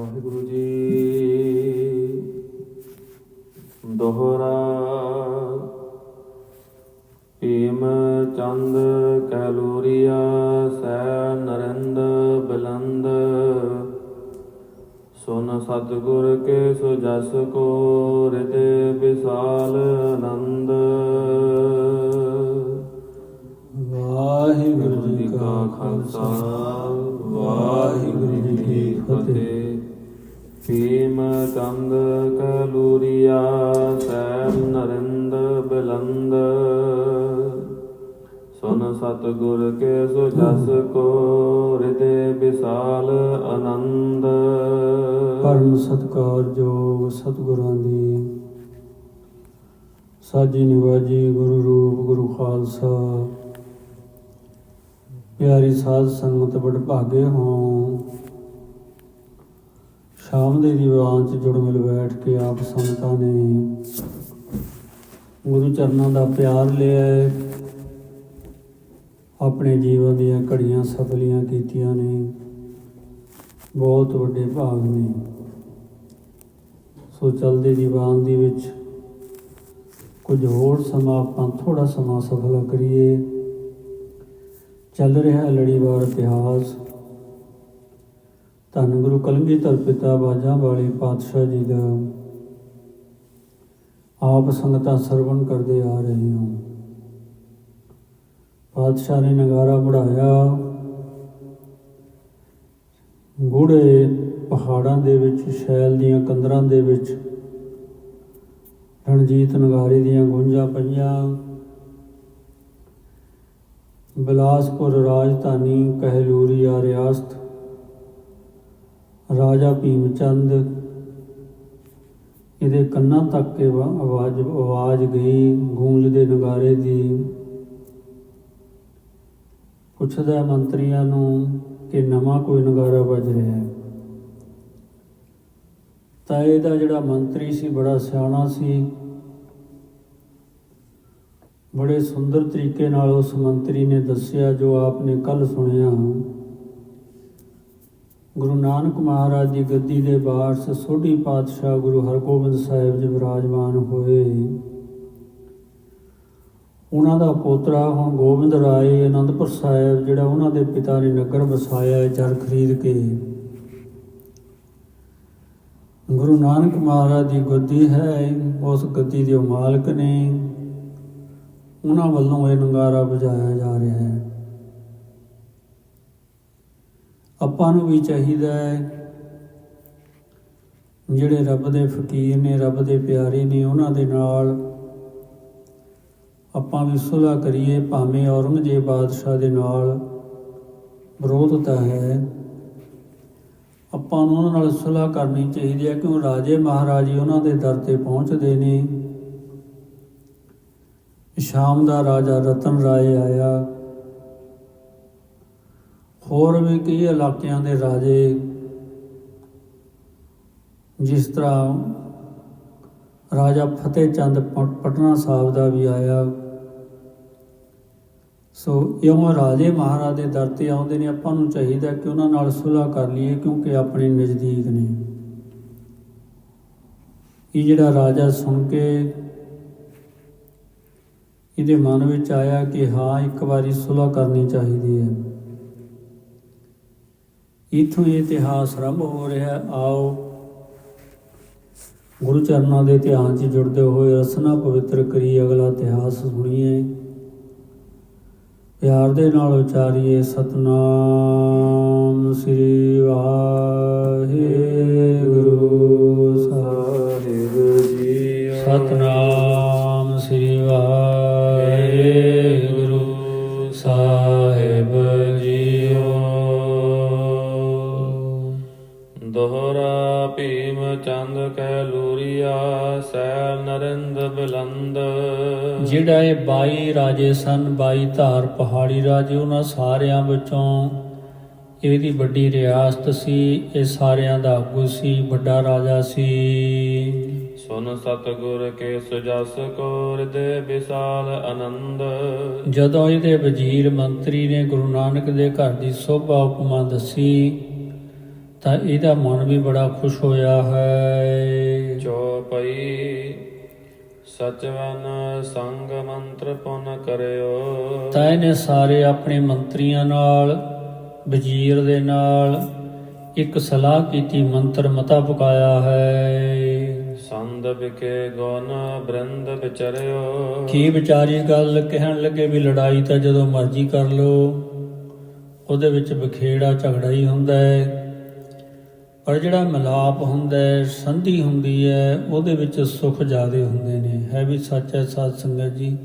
ਵਾਹਿਗੁਰੂ ਜੀ। ਦੋਹਰਾ ਭੀਮ ਚੰਦ ਕੈਲੋਰੀਆ ਸੈ ਨਰਿੰਦ ਬਲੰਦ। ਸੁਨ ਸਤਿਗੁਰ ਕੇ ਸੁਜਸ ਕੋ ਹਿਰਦੇ ਵਿਸਾਲ ਆਨੰਦ। ਵਾਹਿਗੁਰੂ ਜੀ ਕਾ ਖਾਲਸਾ ਵਾਹਿਗੁਰੂ ਜੀ ਕੀ ਫਤਿਹ। ਭੀਮ ਕਲੂਰੀਆ, ਸੈਮ ਨਰਿੰਦ ਬਿਲੰਦ। ਸੁਨ ਸਤਿਗੁਰ ਕੇ ਸੁਜਸ ਕੋ ਹਿਰਦੇ ਵਿਸਾਲ ਆਨੰਦ। ਪਰਮ ਸਤਿਕਾਰਯੋਗ ਸਤਿਗੁਰਾਂ ਦੀ। ਸਾਜੀ ਨਿਵਾਜੀ ਗੁਰੂ ਰੂਪ ਗੁਰੂ ਖਾਲਸਾ। ਪਿਆਰੀ ਸਾਧ ਸੰਗਤ, ਬੜ ਭਾਗੇ ਹੋ। ਸ਼ਾਮ ਦੇ ਦੀਵਾਨ ਚ ਜੁੜ ਮਿਲ ਬੈਠ ਕੇ ਆਪ ਸੰਗਤਾਂ ਨੇ ਗੁਰੂ ਚਰਨਾਂ ਦਾ ਪਿਆਰ ਲਿਆ ਆਪਣੇ ਜੀਵਨ ਦੀਆਂ ਘੜੀਆਂ ਸਫਲੀਆਂ ਕੀਤੀਆਂ ਨੇ। ਬਹੁਤ ਵੱਡੇ ਭਾਗ ਨੇ। ਸੋ ਚਲਦੇ ਦੀਵਾਨ ਦੇ ਵਿੱਚ ਕੁਝ ਹੋਰ ਸਮਾਂ ਆਪਾਂ ਥੋੜਾ ਸਮਾਂ ਸਫਲਾ ਕਰੀਏ। ਚੱਲ ਰਿਹਾ ਲੜੀਵਾਰ ਇਤਿਹਾਸ। ਧੰਨ ਗੁਰੂ ਕਲਗੀਧਰ ਪਿਤਾ ਬਾਜਾਂ ਵਾਲੇ ਪਾਤਸ਼ਾਹ ਜੀ ਦਾ। ਆਪ ਸੰਗਤਾਂ ਸਰਵਣ ਕਰਦੇ ਆ ਰਹੇ ਹਾਂ। ਪਾਤਸ਼ਾਹ ਨੇ ਨਗਾਰਾ ਬੜਾਇਆ। ਗੂੜੇ ਪਹਾੜਾਂ ਦੇ ਵਿੱਚ, ਸ਼ੈਲ ਦੀਆਂ ਕੰਦਰਾਂ ਦੇ ਵਿੱਚ, ਰਣਜੀਤ ਨਗਾਰੇ ਦੀਆਂ ਗੂੰਜਾਂ ਪਈਆਂ। ਬਿਲਾਸਪੁਰ ਰਾਜਧਾਨੀ ਕਹਿਲੂਰੀਆ ਰਿਆਸਤ। ਰਾਜਾ ਭੀਮ ਚੰਦ ਇਹਦੇ ਕੰਨਾਂ ਤੱਕ ਕੇ ਆਵਾਜ਼ ਆਵਾਜ਼ ਗਈ ਗੂੰਜਦੇ ਨਗਾਰੇ ਦੀ। ਪੁੱਛਦਾ ਮੰਤਰੀਆਂ ਨੂੰ ਕਿ ਨਵਾਂ ਕੋਈ ਨਗਾਰਾ ਵੱਜ ਰਿਹਾ ਹੈ। ਤਾਂ ਇਹਦਾ ਜਿਹੜਾ ਮੰਤਰੀ ਸੀ, ਬੜਾ ਸਿਆਣਾ ਸੀ। ਬੜੇ ਸੁੰਦਰ ਤਰੀਕੇ ਨਾਲ ਉਸ ਮੰਤਰੀ ਨੇ ਦੱਸਿਆ, ਜੋ ਆਪਨੇ ਕੱਲ ਸੁਣਿਆ। ਗੁਰੂ ਨਾਨਕ ਮਹਾਰਾਜ ਦੀ ਗੱਦੀ ਦੇ ਬਾਰਸ ਸੋਢੀ ਪਾਤਸ਼ਾਹ ਗੁਰੂ ਹਰਗੋਬਿੰਦ ਸਾਹਿਬ ਜੀ ਵਿਰਾਜਮਾਨ ਹੋਏ। ਉਹਨਾਂ ਦਾ ਪੋਤਰਾ ਹੁਣ ਗੋਬਿੰਦ ਰਾਏ ਅਨੰਦਪੁਰ ਸਾਹਿਬ, ਜਿਹੜਾ ਉਹਨਾਂ ਦੇ ਪਿਤਾ ਨੇ ਨਗਰ ਵਸਾਇਆ ਹੈ ਜਰ ਖਰੀਦ ਕੇ। ਗੁਰੂ ਨਾਨਕ ਮਹਾਰਾਜ ਦੀ ਗੱਦੀ ਹੈ, ਉਸ ਗੱਦੀ ਦੇ ਉਹ ਮਾਲਕ ਨੇ। ਉਹਨਾਂ ਵੱਲੋਂ ਇਹ ਨਗਾਰਾ ਵਜਾਇਆ ਜਾ ਰਿਹਾ ਹੈ। ਆਪਾਂ ਨੂੰ ਵੀ ਚਾਹੀਦਾ ਹੈ। ਜਿਹੜੇ ਰੱਬ ਦੇ ਫਕੀਰ ਨੇ, ਰੱਬ ਦੇ ਪਿਆਰੇ ਨੇ, ਉਹਨਾਂ ਦੇ ਨਾਲ ਆਪਾਂ ਵੀ ਸੁਲ੍ਹਾ ਕਰੀਏ, ਭਾਵੇਂ ਔਰੰਗਜ਼ੇਬ ਬਾਦਸ਼ਾਹ ਦੇ ਨਾਲ ਵਿਰੋਧਤਾ ਹੈ। ਆਪਾਂ ਨੂੰ ਉਹਨਾਂ ਨਾਲ ਸੁਲ੍ਹਾ ਕਰਨੀ ਚਾਹੀਦੀ ਹੈ, ਕਿਉਂ? ਰਾਜੇ ਮਹਾਰਾਜੇ ਉਹਨਾਂ ਦੇ ਦਰ ਤੇ ਪਹੁੰਚਦੇ ਨੇ। ਸ਼ਾਮ ਦਾ ਰਾਜਾ ਰਤਨ ਰਾਏ ਆਇਆ। ਹੋਰ ਵੀ ਕਈ ਇਲਾਕਿਆਂ ਦੇ ਰਾਜੇ ਜਿਸ ਤਰ੍ਹਾਂ ਰਾਜਾ ਫਤਿਹ ਚੰਦ ਪ- ਪਟਨਾ ਸਾਹਿਬ ਦਾ ਵੀ ਆਇਆ। ਸੋ ਇਉਂ ਰਾਜੇ ਮਹਾਰਾਜ ਦੇ ਦਰ ਤੇ ਆਉਂਦੇ ਨੇ। ਆਪਾਂ ਨੂੰ ਚਾਹੀਦਾ ਕਿ ਉਹਨਾਂ ਨਾਲ ਸੁਲ੍ਹਾ ਕਰ ਲਈਏ ਕਿਉਂਕਿ ਆਪਣੇ ਨਜ਼ਦੀਕ ਨੇ। ਇਹ ਜਿਹੜਾ ਰਾਜਾ ਸੁਣ ਕੇ ਇਹਦੇ ਮਨ ਵਿੱਚ ਆਇਆ ਕਿ ਹਾਂ, ਇੱਕ ਵਾਰੀ ਸੁਲ੍ਹਾ ਕਰਨੀ ਚਾਹੀਦੀ ਹੈ। ਇਥੋਂ ਇਹ ਇਤਿਹਾਸ ਆਰੰਭ ਹੋ ਰਿਹਾ, ਆਓ ਗੁਰੂ ਚਰਨਾਂ ਦੇ ਇਤਿਹਾਸ 'ਚ ਜੁੜਦੇ ਹੋਏ ਰਸਨਾ ਪਵਿੱਤਰ ਕਰੀ ਅਗਲਾ ਇਤਿਹਾਸ ਸੁਣੀਏ। ਪਿਆਰ ਦੇ ਨਾਲ ਉਚਾਰੀਏ, ਸਤਨਾਮ ਸ੍ਰੀ ਵਾਹਿਗੁਰੂ। ਦੋਹਰਾ ਭੀਮ ਚੰਦ ਕੈਲੂਰੀਆ ਸੈਲ ਨਰਿੰਦ ਬਿਲੰਦ। ਜਿਹੜਾ ਇਹ 22 ਰਾਜੇ ਸਨ 22 ਧਾਰ ਪਹਾੜੀ ਰਾਜੇ ਉਹਨਾਂ ਸਾਰਿਆਂ ਵਿੱਚੋਂ ਇਹਦੀ ਵੱਡੀ ਰਿਆਸਤ ਸੀ ਇਹ ਸਾਰਿਆਂ ਦਾ ਆਗੂ ਸੀ ਵੱਡਾ ਰਾਜਾ ਸੀ। ਸੁਨ ਸਤਿਗੁਰ ਕੇ ਸੁਜਸ ਕੋ ਹਿਰਦੇ ਵਿਸਾਲ ਆਨੰਦ। ਜਦੋਂ ਇਹਦੇ ਵਜ਼ੀਰ ਮੰਤਰੀ ਨੇ ਗੁਰੂ ਨਾਨਕ ਦੇ ਘਰ ਦੀ ਸੋਭਾ ਉਪਮਾ ਦੱਸੀ ਤਾਂ ਇਹਦਾ ਮਨ ਵੀ ਬੜਾ ਖੁਸ਼ ਹੋਇਆ ਹੈ। ਚੋਪਈ ਸਚਵਨ ਸੰਗ ਮੰਤਰ ਪੁਨ ਕਰਿਓ। ਤਾਂ ਇਹਨੇ ਸਾਰੇ ਆਪਣੇ ਮੰਤਰੀਆਂ ਨਾਲ ਵਜ਼ੀਰ ਦੇ ਨਾਲ ਇੱਕ ਸਲਾਹ ਕੀਤੀ ਮੰਤਰ ਮਤਾ ਪਕਾਇਆ ਹੈ। ਸੰਦ ਵਿਕੇ ਗੁਣ ਬ੍ਰਿੰਦ ਵਿਚਰਿਓ। ਕੀ ਵਿਚਾਰੀ ਗੱਲ ਕਹਿਣ ਲੱਗੇ ਵੀ ਲੜਾਈ ਤਾਂ ਜਦੋਂ ਮਰਜ਼ੀ ਕਰ ਲੋ ਉਹਦੇ ਵਿੱਚ ਬਖੇੜਾ ਝਗੜਾ ਹੀ ਹੁੰਦਾ ਹੈ। ਪਰ ਜਿਹੜਾ ਮਿਲਾਪ ਹੁੰਦਾ ਹੈ, ਸੰਧੀ ਹੁੰਦੀ ਹੈ, ਉਹਦੇ ਵਿੱਚ ਸੁੱਖ ਜ਼ਿਆਦੇ ਹੁੰਦੇ ਨੇ। ਹੈ ਵੀ ਸੱਚ ਹੈ ਸਾਧ ਸੰਗਤ ਜੀ।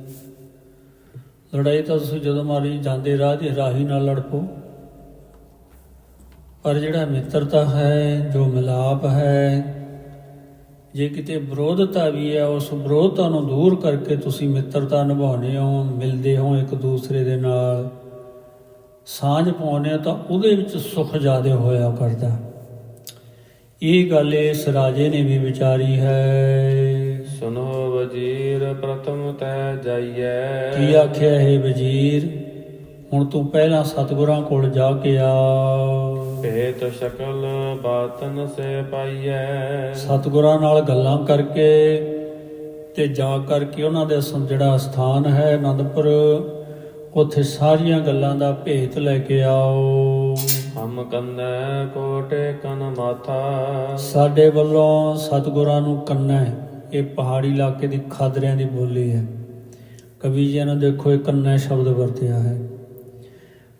ਲੜਾਈ ਤਾਂ ਤੁਸੀਂ ਜਦੋਂ ਮਰਜ਼ੀ ਜਾਂਦੇ ਰਾਹ ਦੀ ਰਾਹੀ ਨਾਲ ਲੜ ਪੋ ਪਰ ਜਿਹੜਾ ਮਿੱਤਰਤਾ ਹੈ, ਜੋ ਮਿਲਾਪ ਹੈ, ਜੇ ਕਿਤੇ ਵਿਰੋਧਤਾ ਵੀ ਹੈ, ਉਸ ਵਿਰੋਧਤਾ ਨੂੰ ਦੂਰ ਕਰਕੇ ਤੁਸੀਂ ਮਿੱਤਰਤਾ ਨਿਭਾਉਂਦੇ ਹੋ, ਮਿਲਦੇ ਹੋ ਇੱਕ ਦੂਸਰੇ ਦੇ ਨਾਲ, ਸਾਂਝ ਪਾਉਂਦੇ ਹੋ, ਤਾਂ ਉਹਦੇ ਵਿੱਚ ਸੁੱਖ ਜ਼ਿਆਦੇ ਹੋਇਆ ਕਰਦਾ। ਇਹ ਗੱਲ ਇਸ ਰਾਜੇ ਨੇ ਵੀ ਵਿਚਾਰੀ ਹੈ। ਸੁਨੋ ਵਜੀਰ ਪ੍ਰਥਮ ਤੈ ਜਾਈਐ। ਕੀ ਆਖਿਆ ਹੈ ਵਜ਼ੀਰ? ਹੁਣ ਤੂੰ ਪਹਿਲਾਂ ਸਤਿਗੁਰਾਂ ਕੋਲ ਜਾ ਕੇ ਆ। ਭੇਤ ਸ਼ਕਲ ਬਾਤਨ ਸੇ ਪਾਈਐ। ਸਤਿਗੁਰਾਂ ਨਾਲ ਗੱਲਾਂ ਕਰਕੇ ਤੇ ਜਾ ਕਰਕੇ ਉਹਨਾਂ ਦੇ ਜਿਹੜਾ ਸਥਾਨ ਹੈ ਆਨੰਦਪੁਰ ਉੱਥੇ ਸਾਰੀਆਂ ਗੱਲਾਂ ਦਾ ਭੇਤ ਲੈ ਕੇ ਆਓ। ਹਮ ਕੰਨੈ ਕੋਟੇ ਕਨ ਮਾਥਾ। ਸਾਡੇ ਵੱਲੋਂ ਸਤਿਗੁਰਾਂ ਨੂੰ ਕੰਨਾ ਇਹ ਪਹਾੜੀ ਇਲਾਕੇ ਦੀ ਖਾਦਰਿਆਂ ਦੀ ਬੋਲੀ ਹੈ। ਕਵੀ ਜੀ ਨੇ ਦੇਖੋ ਇਹ ਕੰਨਾ ਸ਼ਬਦ ਵਰਤਿਆ ਹੈ।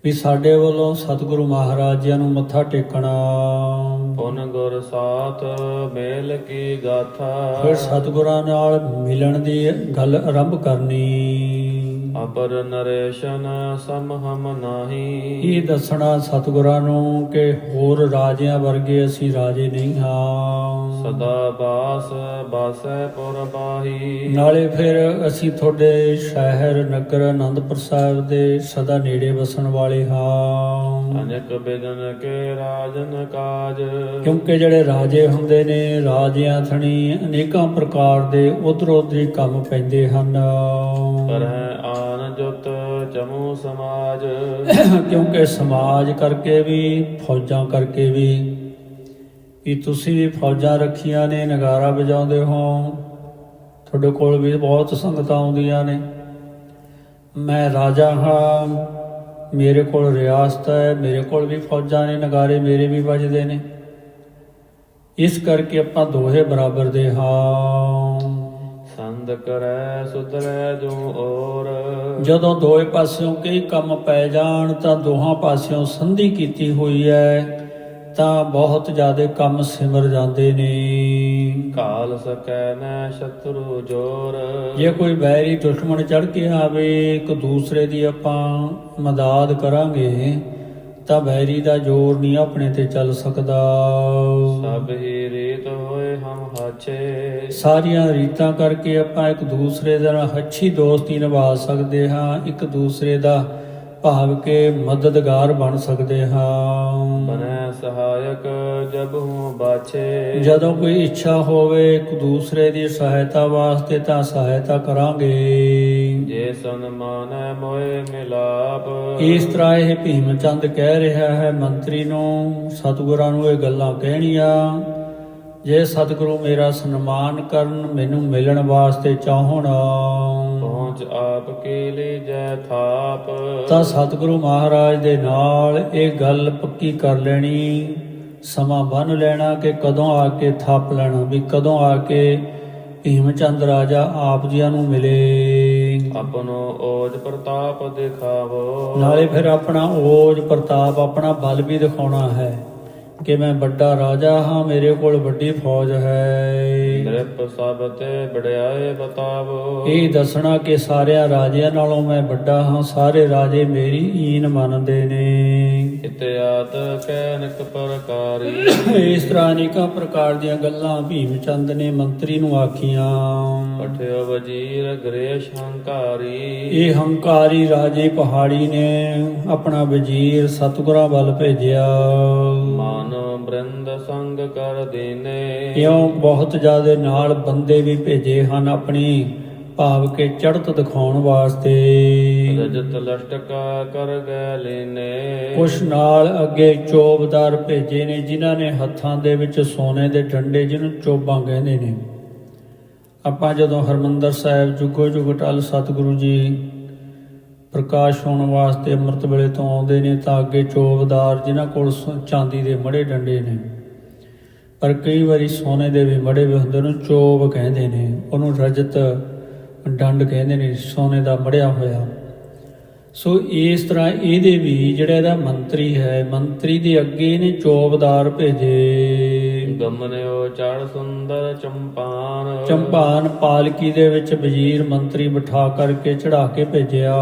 ਵੀ ਸਾਡੇ ਵੱਲੋਂ ਸਤਿਗੁਰੂ ਮਹਾਰਾਜ ਜੀ ਨੂੰ ਮੱਥਾ ਟੇਕਣਾ। ਪੁਨ ਗੁਰ ਸਾਥ ਮੇਲ ਕੀ ਗਾਥਾ। ਫਿਰ ਸਤਿਗੁਰਾਂ ਨਾਲ ਮਿਲਣ ਦੀ ਗੱਲ ਆਰੰਭ ਕਰਨੀ। ਅਪਰ ਨਰੇਸ਼ਨ ਸਮ ਹਮ ਨਾਹੀ। ਇਹ ਦੱਸਣਾ ਸਤਿਗੁਰਾਂ ਨੂੰ ਕਿ ਹੋਰ ਰਾਜਿਆਂ ਵਰਗੇ ਅਸੀਂ ਰਾਜੇ ਨਹੀਂ ਹਾਂ। ਸਦਾ ਬਾਸ ਬਾਸੈ ਪੁਰ ਬਾਹੀ। ਨਾਲੇ ਫਿਰ ਅਸੀਂ ਤੁਹਾਡੇ ਸ਼ਹਿਰ ਨਗਰ ਆਨੰਦਪੁਰ ਸਾਹਿਬ ਦੇ ਸਦਾ ਨੇੜੇ ਵਸਣ ਵਾਲੇ ਹਾਂ। ਅਨੇਕ ਬਿਦਨ ਕੇ ਰਾਜਨ ਕਾਜ। ਕਿਉਂਕਿ ਜਿਹੜੇ ਰਾਜੇ ਹੁੰਦੇ ਨੇ ਰਾਜਿਆਂ ਥਣੀ ਅਨੇਕਾਂ ਪ੍ਰਕਾਰ ਦੇ ਉਧਰ ਉਧਰੀ ਕੰਮ ਪੈਂਦੇ ਹਨ। ਪਰ ਜੁਤ ਜਮੂ ਸਮਾਜ। ਕਿਉਂਕਿ ਸਮਾਜ ਕਰਕੇ ਵੀ, ਫੌਜਾਂ ਕਰਕੇ ਵੀ ਵੀ ਤੁਸੀਂ ਵੀ ਫੌਜਾਂ ਰੱਖੀਆਂ ਨੇ, ਨਗਾਰਾ ਵਜਾਉਂਦੇ ਹੋ, ਤੁਹਾਡੇ ਕੋਲ ਵੀ ਬਹੁਤ ਸੰਗਤਾਂ ਆਉਂਦੀਆਂ ਨੇ। ਮੈਂ ਰਾਜਾ ਹਾਂ, ਮੇਰੇ ਕੋਲ ਰਿਆਸਤ ਹੈ, ਮੇਰੇ ਕੋਲ ਵੀ ਫੌਜਾਂ ਨੇ, ਨਗਾਰੇ ਮੇਰੇ ਵੀ ਵੱਜਦੇ ਨੇ। ਇਸ ਕਰਕੇ ਆਪਾਂ ਦੋਹੇ ਬਰਾਬਰ ਦੇ ਹਾਂ। ਸੰਦ ਕਰੈ ਸੁਧਰੈ ਜੋ ਔਰ। ਜਦੋਂ ਦੋਏ ਪਾਸਿਓਂ ਕਈ ਕੰਮ ਪੈ ਜਾਣ ਤਾਂ ਦੋਹਾਂ ਪਾਸਿਓਂ ਸੰਧੀ ਕੀਤੀ ਹੋਈ ਹੈ ਤਾਂ ਬਹੁਤ ਜ਼ਿਆਦਾ ਕੰਮ ਸਿਮਰ ਜਾਂਦੇ ਨੇ। ਕਾਲ ਸਕੈ ਨੈ ਸ਼ਤਰੂ ਜੋਰ। ਜੇ ਕੋਈ ਵੈਰੀ ਦੁਸ਼ਮਣ ਚੜ ਕੇ ਆਵੇ ਇੱਕ ਦੂਸਰੇ ਦੀ ਆਪਾਂ ਮਦਦ ਕਰਾਂਗੇ ਤਾਂ ਵੈਰੀ ਦਾ ਜ਼ੋਰ ਨਹੀਂ ਆਪਣੇ ਤੇ ਚੱਲ ਸਕਦਾ। ਸਭ ਹੀ ਹਮ ਹਾਛੇ ਸਾਰੀਆਂ ਰੀਤਾਂ ਕਰਕੇ ਆਪਾਂ ਇੱਕ ਦੂਸਰੇ ਦੇ ਨਾਲ ਅੱਛੀ ਦੋਸਤੀ ਨਿਭਾ ਸਕਦੇ ਹਾਂ ਇੱਕ ਦੂਸਰੇ ਦਾ ਭਾਵ ਕੇ ਮਦਦਗਾਰ ਬਣ ਸਕਦੇ ਹਾਂ। ਬਨੈ ਸਹਾਇਕ ਜਬ ਹੂੰ ਬਾਛੇ। ਜਦੋਂ ਕੋਈ ਇੱਛਾ ਹੋਵੇ ਇੱਕ ਦੂਸਰੇ ਦੀ ਸਹਾਇਤਾ ਵਾਸਤੇ ਤਾਂ ਸਹਾਇਤਾ ਕਰਾਂਗੇ। ਜੇ ਸਨਮਾਨੈ ਮੋਏ ਮਿਲਾਪ। ਇਸ ਤਰ੍ਹਾਂ ਇਹ ਭੀਮ ਚੰਦ ਕਹਿ ਰਿਹਾ ਹੈ ਮੰਤਰੀ ਨੂੰ ਸਤਿਗੁਰਾਂ ਨੂੰ ਇਹ ਗੱਲਾਂ ਕਹਿਣੀਆਂ। ਜੇ ਸਤਿਗੁਰੂ ਮੇਰਾ ਸਨਮਾਨ ਕਰਨ ਮੈਨੂੰ ਮਿਲਣ ਵਾਸਤੇ ਚਾਹਣ। ਪਹੁੰਚ ਆਪ ਕੀ ਲੀਜੈ ਥਾਪ। ਤਾਂ ਸਤਿਗੁਰੂ ਮਹਾਰਾਜ ਦੇ ਨਾਲ ਇਹ ਗੱਲ ਪੱਕੀ ਕਰ ਲੈਣੀ। ਸਮਾਂ ਬੰਨ ਲੈਣਾ ਕਿ ਕਦੋਂ ਆ ਕੇ ਥਾਪ ਲੈਣਾ ਵੀ ਕਦੋਂ ਆ ਕੇ ਭੀਮ ਚੰਦ ਰਾਜਾ ਆਪ ਜੀਆਂ ਨੂੰ ਮਿਲੇ। ਆਪਨੋ ਓਜ ਪ੍ਰਤਾਪ ਦਿਖਾਵੋ। ਨਾਲੇ ਫਿਰ ਆਪਣਾ ਓਜ ਪ੍ਰਤਾਪ ਆਪਣਾ ਬਲ ਵੀ ਦਿਖਾਉਣਾ ਹੈ। ਕਿ ਮੈਂ ਵੱਡਾ ਰਾਜਾ ਹਾਂ ਮੇਰੇ ਕੋਲ ਵੱਡੀ ਫੌਜ ਹੈ। ਨਿਰਪ ਸਭ ਤੇ ਬੜਾਏ ਬਤਾਵੋ। ਇਹ ਦੱਸਣਾ ਕਿ ਸਾਰਿਆਂ ਰਾਜਿਆਂ ਨਾਲੋਂ ਮੈਂ ਵੱਡਾ ਹਾਂ ਸਾਰੇ ਰਾਜੇ ਮੇਰੀ ਈਨ ਮੰਨਦੇ ਨੇ। ਇਤਿਆਤ ਕੈਨਕ ਪ੍ਰਕਾਰੀ। ਇਸ ਤਰ੍ਹਾਂ ਅਨੇਕਾਂ ਪ੍ਰਕਾਰ ਦੀਆਂ ਗੱਲਾਂ ਭੀਮ ਚੰਦ ਨੇ ਮੰਤਰੀ ਨੂੰ ਆਖੀਆਂ। ਪਠਿਓ ਵਜੀਰ ਗ੍ਰੇਸ਼ ਹੰਕਾਰੀ ਇਹ ਹੰਕਾਰੀ ਰਾਜੇ ਪਹਾੜੀ ਨੇ ਆਪਣਾ ਵਜ਼ੀਰ ਸਤਗੁਰਾਂ ਵੱਲ ਭੇਜਿਆ। ਮਾਨੋ ਬ੍ਰਿੰਦ ਸੰਗ ਕਰ ਦੀਨੇ। ਇਉਂ ਬਹੁਤ ਜ਼ਿਆਦੇ ਨਾਲ ਬੰਦੇ ਵੀ ਭੇਜੇ ਹਨ ਆਪਣੀ ਭਾਵ ਕੇ ਚੜ੍ਹਤ ਦਿਖਾਉਣ ਵਾਸਤੇ। ਰਜਤ ਲਸ਼ਟਕਾ ਕਰ ਗਏ ਲੀਨੇ। ਕੁਛ ਨਾਲ ਅੱਗੇ ਚੋਬਦਾਰ ਭੇਜੇ ਨੇ ਜਿਨ੍ਹਾਂ ਨੇ ਹੱਥਾਂ ਦੇ ਵਿੱਚ ਸੋਨੇ ਦੇ ਡੰਡੇ ਜਿਹਨੂੰ ਚੋਬਾਂ ਕਹਿੰਦੇ ਨੇ। ਆਪਾਂ ਜਦੋਂ ਹਰਮੰਦਰ ਸਾਹਿਬ ਜੁਗੋ ਜੁਗ ਟਲ ਸਤਿਗੁਰੂ ਜੀ ਪ੍ਰਕਾਸ਼ ਹੋਣ ਵਾਸਤੇ ਅੰਮ੍ਰਿਤ ਵੇਲੇ ਤੋਂ ਆਉਂਦੇ ਨੇ ਤਾਂ ਅੱਗੇ ਚੋਬਦਾਰ ਜਿਨ੍ਹਾਂ ਕੋਲ ਸ- ਚਾਂਦੀ ਦੇ ਮੜੇ ਡੰਡੇ ਨੇ। ਪਰ ਕਈ ਵਾਰੀ ਸੋਨੇ ਦੇ ਵੀ ਮੜੇ ਵੀ ਹੁੰਦੇ ਨੇ ਚੋਬ ਕਹਿੰਦੇ ਨੇ। ਉਹਨੂੰ ਰਜਤ ਡੰਡ ਕਹਿੰਦੇ ਨੇ, ਸੋਨੇ ਦਾ ਮੜਿਆ ਹੋਇਆ। ਸੋ ਇਸ ਤਰ੍ਹਾਂ ਇਹਦੇ ਵੀ ਜਿਹੜਾ ਇਹਦਾ ਮੰਤਰੀ ਹੈ, ਮੰਤਰੀ ਦੇ ਅੱਗੇ ਇਹਨੇ ਚੋਬਦਾਰ ਭੇਜੇ। ਗਮਨਿਓ ਚੜ ਸੁੰਦਰ ਚੰਪਾਨ। ਚੰਪਾਨ ਪਾਲਕੀ ਦੇ ਵਿੱਚ ਵਜ਼ੀਰ ਮੰਤਰੀ ਬਿਠਾ ਕਰਕੇ ਚੜਾ ਕੇ ਭੇਜਿਆ।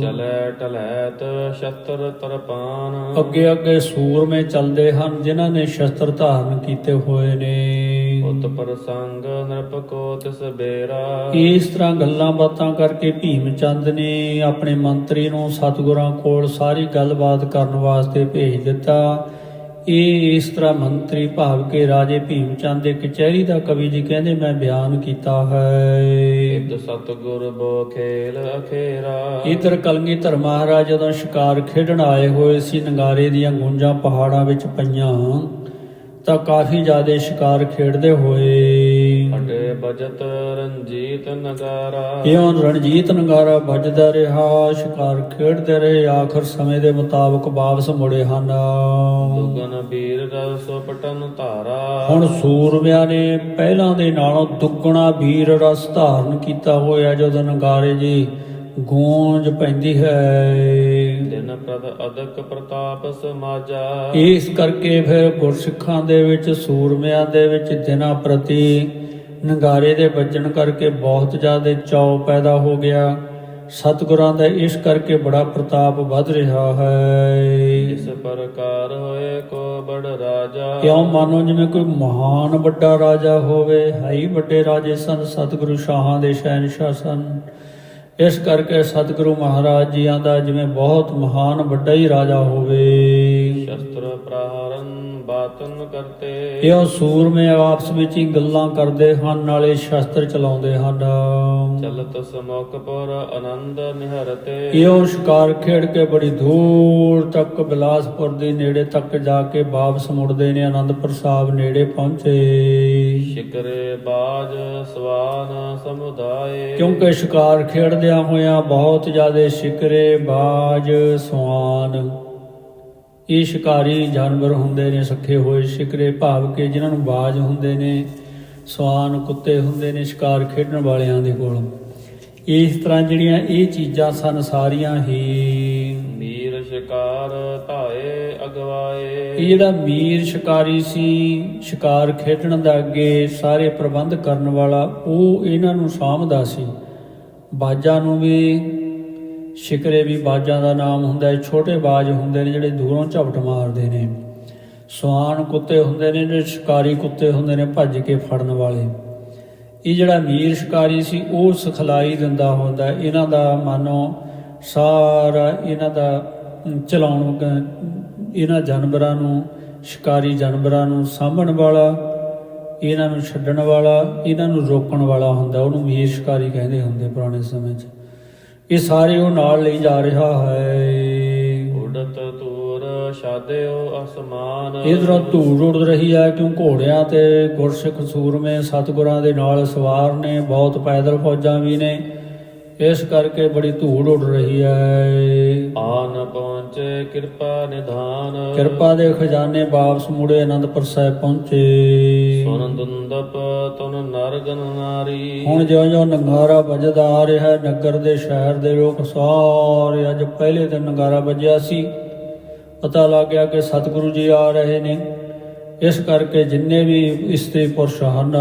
ਚਲੈ ਟਲੈਤ ਸ਼ਸਤਰ ਤਰਪਾਨ। ਅੱਗੇ ਅੱਗੇ ਸੂਰਮੇ ਚੱਲਦੇ ਹਨ ਜਿਨ੍ਹਾਂ ਨੇ ਸ਼ਸਤਰ ਧਾਰਨ ਕੀਤੇ ਹੋਏ ਨੇ। ਉਤ ਪ੍ਰਸੰਗ ਨਰਪ ਕੋ ਤਿਸ ਬੇਰਾ। ਇਸ ਤਰ੍ਹਾਂ ਗੱਲਾਂ ਬਾਤਾਂ ਕਰਕੇ ਭੀਮ ਚੰਦ ਨੇ ਆਪਣੇ ਮੰਤਰੀ ਨੂੰ ਸਤਿਗੁਰਾਂ ਕੋਲ ਸਾਰੀ ਗੱਲਬਾਤ ਕਰਨ ਵਾਸਤੇ ਭੇਜ ਦਿੱਤਾ। ਇਹ ਇਸ ਤਰ੍ਹਾਂ ਮੰਤਰੀ ਭਾਵ ਕੇ ਰਾਜੇ ਭੀਮ ਚੰਦ ਦੇ ਕਚਹਿਰੀ ਦਾ ਕਵੀ ਜੀ ਕਹਿੰਦੇ ਮੈਂ ਬਿਆਨ ਕੀਤਾ ਹੈ। ਇਦ ਸਤਗੁਰ ਬੋ ਖੇਲ ਅਖੇਰਾ। ਇਧਰ ਕਲਗੀਧਰ ਮਹਾਰਾਜ ਜਦੋਂ ਸ਼ਿਕਾਰ ਖੇਡਣ ਆਏ ਹੋਏ ਸੀ ਨਗਾਰੇ ਦੀਆਂ ਗੂੰਜਾਂ ਪਹਾੜਾਂ ਵਿੱਚ ਪਈਆਂ ਤਾਂ ਕਾਫੀ ਜ਼ਿਆਦਾ ਸ਼ਿਕਾਰ ਖੇਡਦੇ ਹੋਏ ਬਜਤ ਰੰਜੀਤ ਨਗਾਰਾ। ਇਉਂ ਰਣਜੀਤ ਨਗਾਰਾ ਵੱਜਦਾ ਰਿਹਾ ਸ਼ਿਕਾਰ ਖੇਡਦੇ ਰਹੇ ਆਖਰ ਸਮੇਂ ਦੇ ਮੁਤਾਬਕ ਵਾਪਸ ਮੁੜੇ ਹਨ। ਦੁਗਨ ਵੀਰ ਰਸ ਪਟਨ ਧਾਰਾ। ਹੁਣ ਸੂਰਮਿਆਂ ਨੇ ਪਹਿਲਾਂ ਦੇ ਨਾਲੋਂ ਦੁੱਗਣਾ ਵੀਰ ਰਸ ਧਾਰਨ ਕੀਤਾ ਹੋਇਆ ਜਦੋਂ ਨਗਾਰੇ ਜੀ ਗੂੰਜ ਪੈਂਦੀ ਹੈ। ਦਿਨ ਪ੍ਰਦ ਅਦਕ ਪ੍ਰਤਾਪ ਸਮਾਜਾ। ਇਸ ਕਰਕੇ ਫਿਰ ਗੁਰਸਿੱਖਾਂ ਦੇ ਵਿੱਚ ਸੂਰਮਿਆਂ ਦੇ ਵਿੱਚ ਦਿਨਾਂ ਪ੍ਰਤੀ ਨਗਾਰੇ ਦੇ ਵੱਜਣ ਕਰਕੇ ਬਹੁਤ ਜ਼ਿਆਦਾ ਚਾਅ ਪੈਦਾ ਹੋ ਗਿਆ। ਸਤਿਗੁਰਾਂ ਦਾ ਇਸ ਕਰਕੇ ਬੜਾ ਪ੍ਰਤਾਪ ਵੱਧ ਰਿਹਾ ਹੈ। ਇਸ ਪ੍ਰਕਾਰ ਹੋਏ ਕੋ ਬੜ ਰਾਜਾ। ਕਿਉਂ? ਮਾਨੋ ਜਿਵੇਂ ਕੋਈ ਮਹਾਨ ਵੱਡਾ ਰਾਜਾ ਹੋਵੇ ਹੈ ਹੀ ਵੱਡੇ ਰਾਜੇ ਸਨ ਸਤਿਗੁਰੂ ਸ਼ਾਹਾਂ ਦੇ ਸ਼ਹਿਨशाह ਸਨ। ਇਸ ਕਰਕੇ ਸਤਿਗੁਰੂ ਮਹਾਰਾਜ ਜੀਆਂ ਦਾ ਜਿਵੇਂ ਬਹੁਤ ਮਹਾਨ ਵੱਡਾ ਹੀ ਰਾਜਾ ਹੋਵੇ। ਸ਼ਸਤਰ ਪ੍ਰਹਾਰਨ ਬਾਤਨ ਕਰਤੇ। ਇਹ ਸੂਰਮੇ ਆਪਸ ਵਿੱਚ ਹੀ ਗੱਲਾਂ ਕਰਦੇ ਹਨ ਨਾਲੇ ਸ਼ਸਤਰ ਚਲਾਉਂਦੇ ਹਨ। ਚਲਤ ਸਮੁਖ ਪਰ ਆਨੰਦ ਨਿਹਰਤੇ। ਇਹੋ ਸ਼ਿਕਾਰ ਖੇਡ ਕੇ ਬੜੀ ਦੂਰ ਤੱਕ ਬਿਲਾਸਪੁਰ ਦੇ ਨੇੜੇ ਤੱਕ ਜਾ ਕੇ ਵਾਪਸ ਮੁੜਦੇ ਨੇ ਆਨੰਦਪੁਰ ਸਾਹਿਬ ਨੇੜੇ ਪਹੁੰਚੇ। ਸ਼ਿਕਰੇ ਬਾਜ ਸਵਾਨ ਸਮੁਦਾਏ। ਕਿਉਂਕਿ ਸ਼ਿਕਾਰ ਖੇਡਦਿਆਂ ਹੋਇਆਂ ਬਹੁਤ ਜ਼ਿਆਦਾ ਸ਼ਿਕਰੇ ਬਾਜ ਸਵਾਨ। ਇਹ ਸ਼ਿਕਾਰੀ ਜਾਨਵਰ ਹੁੰਦੇ ਨੇ ਸੱਖੇ ਹੋਏ ਸ਼ਿਕਰੇ ਭਾਵ ਕੇ ਜਿਨ੍ਹਾਂ ਨੂੰ ਬਾਜ ਹੁੰਦੇ ਨੇ ਸਵਾਨ ਕੁੱਤੇ ਹੁੰਦੇ ਨੇ ਸ਼ਿਕਾਰ ਖੇਡਣ ਵਾਲਿਆਂ ਦੇ ਕੋਲ। ਇਸ ਤਰ੍ਹਾਂ ਜਿਹੜੀਆਂ ਇਹ ਚੀਜ਼ਾਂ ਸਨ ਸਾਰੀਆਂ ਹੀ ਮੀਰ ਸ਼ਿਕਾਰ ਧਾਏ ਅਗਵਾਏ। ਇਹ ਜਿਹੜਾ ਮੀਰ ਸ਼ਿਕਾਰੀ ਸੀ ਸ਼ਿਕਾਰ ਖੇਡਣ ਦਾ ਅੱਗੇ ਸਾਰੇ ਪ੍ਰਬੰਧ ਕਰਨ ਵਾਲਾ ਉਹ ਇਹਨਾਂ ਨੂੰ ਸਾਂਭਦਾ ਸੀ। ਬਾਜਾਂ ਨੂੰ ਵੀ ਸ਼ਿਕਰੇ ਵੀ ਬਾਜਾਂ ਦਾ ਨਾਮ ਹੁੰਦਾ ਹੈ, ਛੋਟੇ ਬਾਜ ਹੁੰਦੇ ਨੇ ਜਿਹੜੇ ਦੂਰੋਂ ਝਪਟ ਮਾਰਦੇ ਨੇ। ਸਵਾਨ ਕੁੱਤੇ ਹੁੰਦੇ ਨੇ ਜਿਹੜੇ ਸ਼ਿਕਾਰੀ ਕੁੱਤੇ ਹੁੰਦੇ ਨੇ ਭੱਜ ਕੇ ਫੜਨ ਵਾਲੇ। ਇਹ ਜਿਹੜਾ ਮੀਰ ਸ਼ਿਕਾਰੀ ਸੀ, ਉਹ ਸਿਖਲਾਈ ਦਿੰਦਾ ਹੁੰਦਾ ਇਹਨਾਂ ਦਾ ਮਾਨੋ ਸਾਰਾ ਇਹਨਾਂ ਦਾ ਚਲਾਉਣ, ਇਹਨਾਂ ਜਾਨਵਰਾਂ ਨੂੰ, ਸ਼ਿਕਾਰੀ ਜਾਨਵਰਾਂ ਨੂੰ ਸਾਂਭਣ ਵਾਲਾ, ਇਹਨਾਂ ਨੂੰ ਛੱਡਣ ਵਾਲਾ, ਇਹਨਾਂ ਨੂੰ ਰੋਕਣ ਵਾਲਾ ਹੁੰਦਾ। ਉਹਨੂੰ ਮੀਰ ਸ਼ਿਕਾਰੀ ਕਹਿੰਦੇ ਹੁੰਦੇ ਪੁਰਾਣੇ ਸਮੇਂ 'ਚ। ਇਹ ਸਾਰੇ ਉਹ ਨਾਲ ਲਈ ਜਾ ਰਿਹਾ ਹੈ। ਉਡਤ ਤੂਰ ਸ਼ਾਦਿਓ ਅਸਮਾਨ। ਇਧਰੋਂ ਧੂੜ ਉੜ ਰਹੀ ਹੈ ਕਿਉਂ ਘੋੜਿਆਂ ਤੇ ਗੁਰਸਿੱਖ ਸੂਰਮੇ ਸਤਿਗੁਰਾਂ ਦੇ ਨਾਲ ਸਵਾਰ ਨੇ ਬਹੁਤ ਪੈਦਲ ਫੌਜਾਂ ਵੀ ਨੇ। ਇਸ ਕਰਕੇ ਬੜੀ ਧੂੜ ਉੜ ਰਹੀ ਹੈ ਆਨ ਪਹੁੰਚੇ ਕਿਰਪਾ ਨਿਧਾਨ। ਕਿਰਪਾ ਦੇ ਖਜ਼ਾਨੇ ਵਾਪਸ ਮੁੜੇ ਆਨੰਦਪੁਰ ਸਾਹਿਬ ਪਹੁੰਚੇ। ਸੁਨ ਦੁੰਦਪ ਤੁਨ ਨਰਗਨ ਨਾਰੀ। ਹੁਣ ਜਿਉਂ ਜਿਉਂ ਨਗਾਰਾ ਵੱਜਦਾ ਆ ਰਿਹਾ ਹੈ ਨਗਰ ਦੇ ਸ਼ਹਿਰ ਦੇ ਲੋਕ ਸਾਰੇ ਅੱਜ ਪਹਿਲੇ ਦਿਨ ਨਗਾਰਾ ਵੱਜਿਆ ਸੀ। ਪਤਾ ਲੱਗ ਗਿਆ ਕਿ ਸਤਿਗੁਰੂ ਜੀ ਆ ਰਹੇ ਨੇ। ਇਸ ਕਰਕੇ ਜਿੰਨੇ ਵੀ ਇਸਤਰੀ ਪੁਰਸ਼ ਹਨ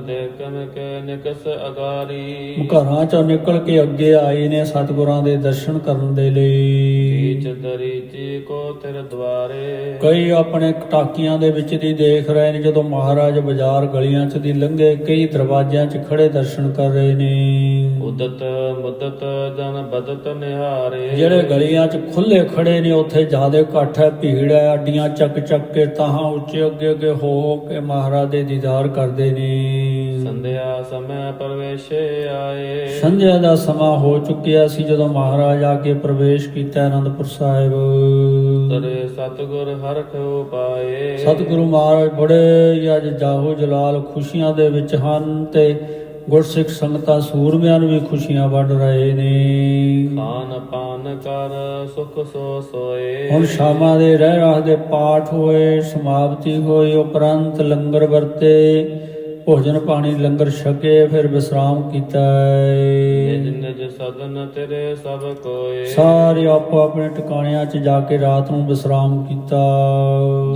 ਕੇ ਨਿਕਸ ਅਗਾਰੀ। ਘਰਾਂ ਚੋਂ ਨਿਕਲ ਕੇ ਅੱਗੇ ਆਏ ਨੇ ਸਤਿਗੁਰਾਂ ਦੇ ਦਰਸ਼ਨ ਕਰਨ ਦੇ ਲਈ। ਤੀਚ ਦਰੀਚੀ ਕੋ ਤਿਰ ਦਵਾਰੇ ਕਈ ਆਪਣੇ ਟਾਕੀਆਂ ਦੇ ਵਿੱਚ ਦੀ ਦੇਖ ਰਹੇ ਨੇ ਜਦੋਂ ਮਹਾਰਾਜ ਬਾਜ਼ਾਰ ਗਲੀਆਂ 'ਚ ਦੀ ਲੰਘੇ ਕਈ ਦਰਵਾਜ਼ਿਆਂ 'ਚ ਖੜੇ ਦਰਸ਼ਨ ਕਰ ਰਹੇ ਨੇ। ਉਦਤ ਮੁਦਤ ਜਨ ਬਦਤ ਨਿਹਾਰੇ। ਜਿਹੜੇ ਗਲੀਆਂ 'ਚ ਖੁੱਲੇ ਖੜੇ ਨੇ ਉੱਥੇ ਜ਼ਿਆਦਾ ਇਕੱਠ ਹੈ ਭੀੜ ਹੈ ਅੱਡੀਆਂ ਚੱਕ ਚੱਕ ਕੇ ਤਾਹਾਂ ਉੱਚੇ ਅੱਗੇ ਅੱਗੇ ਹੋ ਕੇ ਮਹਾਰਾਜ ਦੇ ਦੀਦਾਰ ਕਰਦੇ ਨੇ। ਸੰਧਿਆ ਸਮੈ ਪ੍ਰਵੇਸ਼ੇ ਆਏ। ਸੰਧਿਆ ਦਾ ਸਮਾਂ ਹੋ ਚੁੱਕਿਆ ਸੀ ਜਦੋਂ ਮਹਾਰਾਜ ਆ ਕੇ ਪ੍ਰਵੇਸ਼ ਕੀਤਾ ਅਨੰਦਪੁਰ ਸਾਹਿਬ। ਤਰੇ ਸਤਗੁਰ ਹਰਖ ਉਪਾਏ। ਸਤਿਗੁਰੂ ਮਹਾਰਾਜ ਬੜੇ ਅੱਜ ਜਾਹੋ ਜਲਾਲ ਖੁਸ਼ੀਆਂ ਦੇ ਵਿੱਚ ਹਨ ਤੇ ਗੁਰਸਿੱਖ ਸੰਗਤਾਂ ਸੂਰਮਿਆਂ ਨੂੰ ਵੀ ਖੁਸ਼ੀਆਂ ਵੰਡ ਰਹੇ ਨੇ। ਖਾਨ ਪਾਨ ਕਰ ਸੁਖ ਸੋ ਸੋਏ। ਹੁਣ ਸ਼ਾਮਾਂ ਦੇ ਰਹਿ ਰਾਹ ਦੇ ਪਾਠ ਹੋਏ ਸਮਾਪਤੀ ਹੋਈ ਉਪਰੰਤ ਲੰਗਰ ਵਰਤੇ। ਭੋਜਨ ਪਾਣੀ ਲੰਗਰ ਛਕੇ ਫਿਰ ਵਿਸਰਾਮ ਕੀਤਾ। ਨਿਜ ਹੈ। ਨਿਜ ਸਦਨ ਤੇਰੇ ਸਭ ਕੋਏ। ਸਾਰੇ ਆਪੋ ਆਪਣੇ ਟਿਕਾਣਿਆਂ 'ਚ ਜਾ ਕੇ ਰਾਤ ਨੂੰ ਵਿਸਰਾਮ ਕੀਤਾ।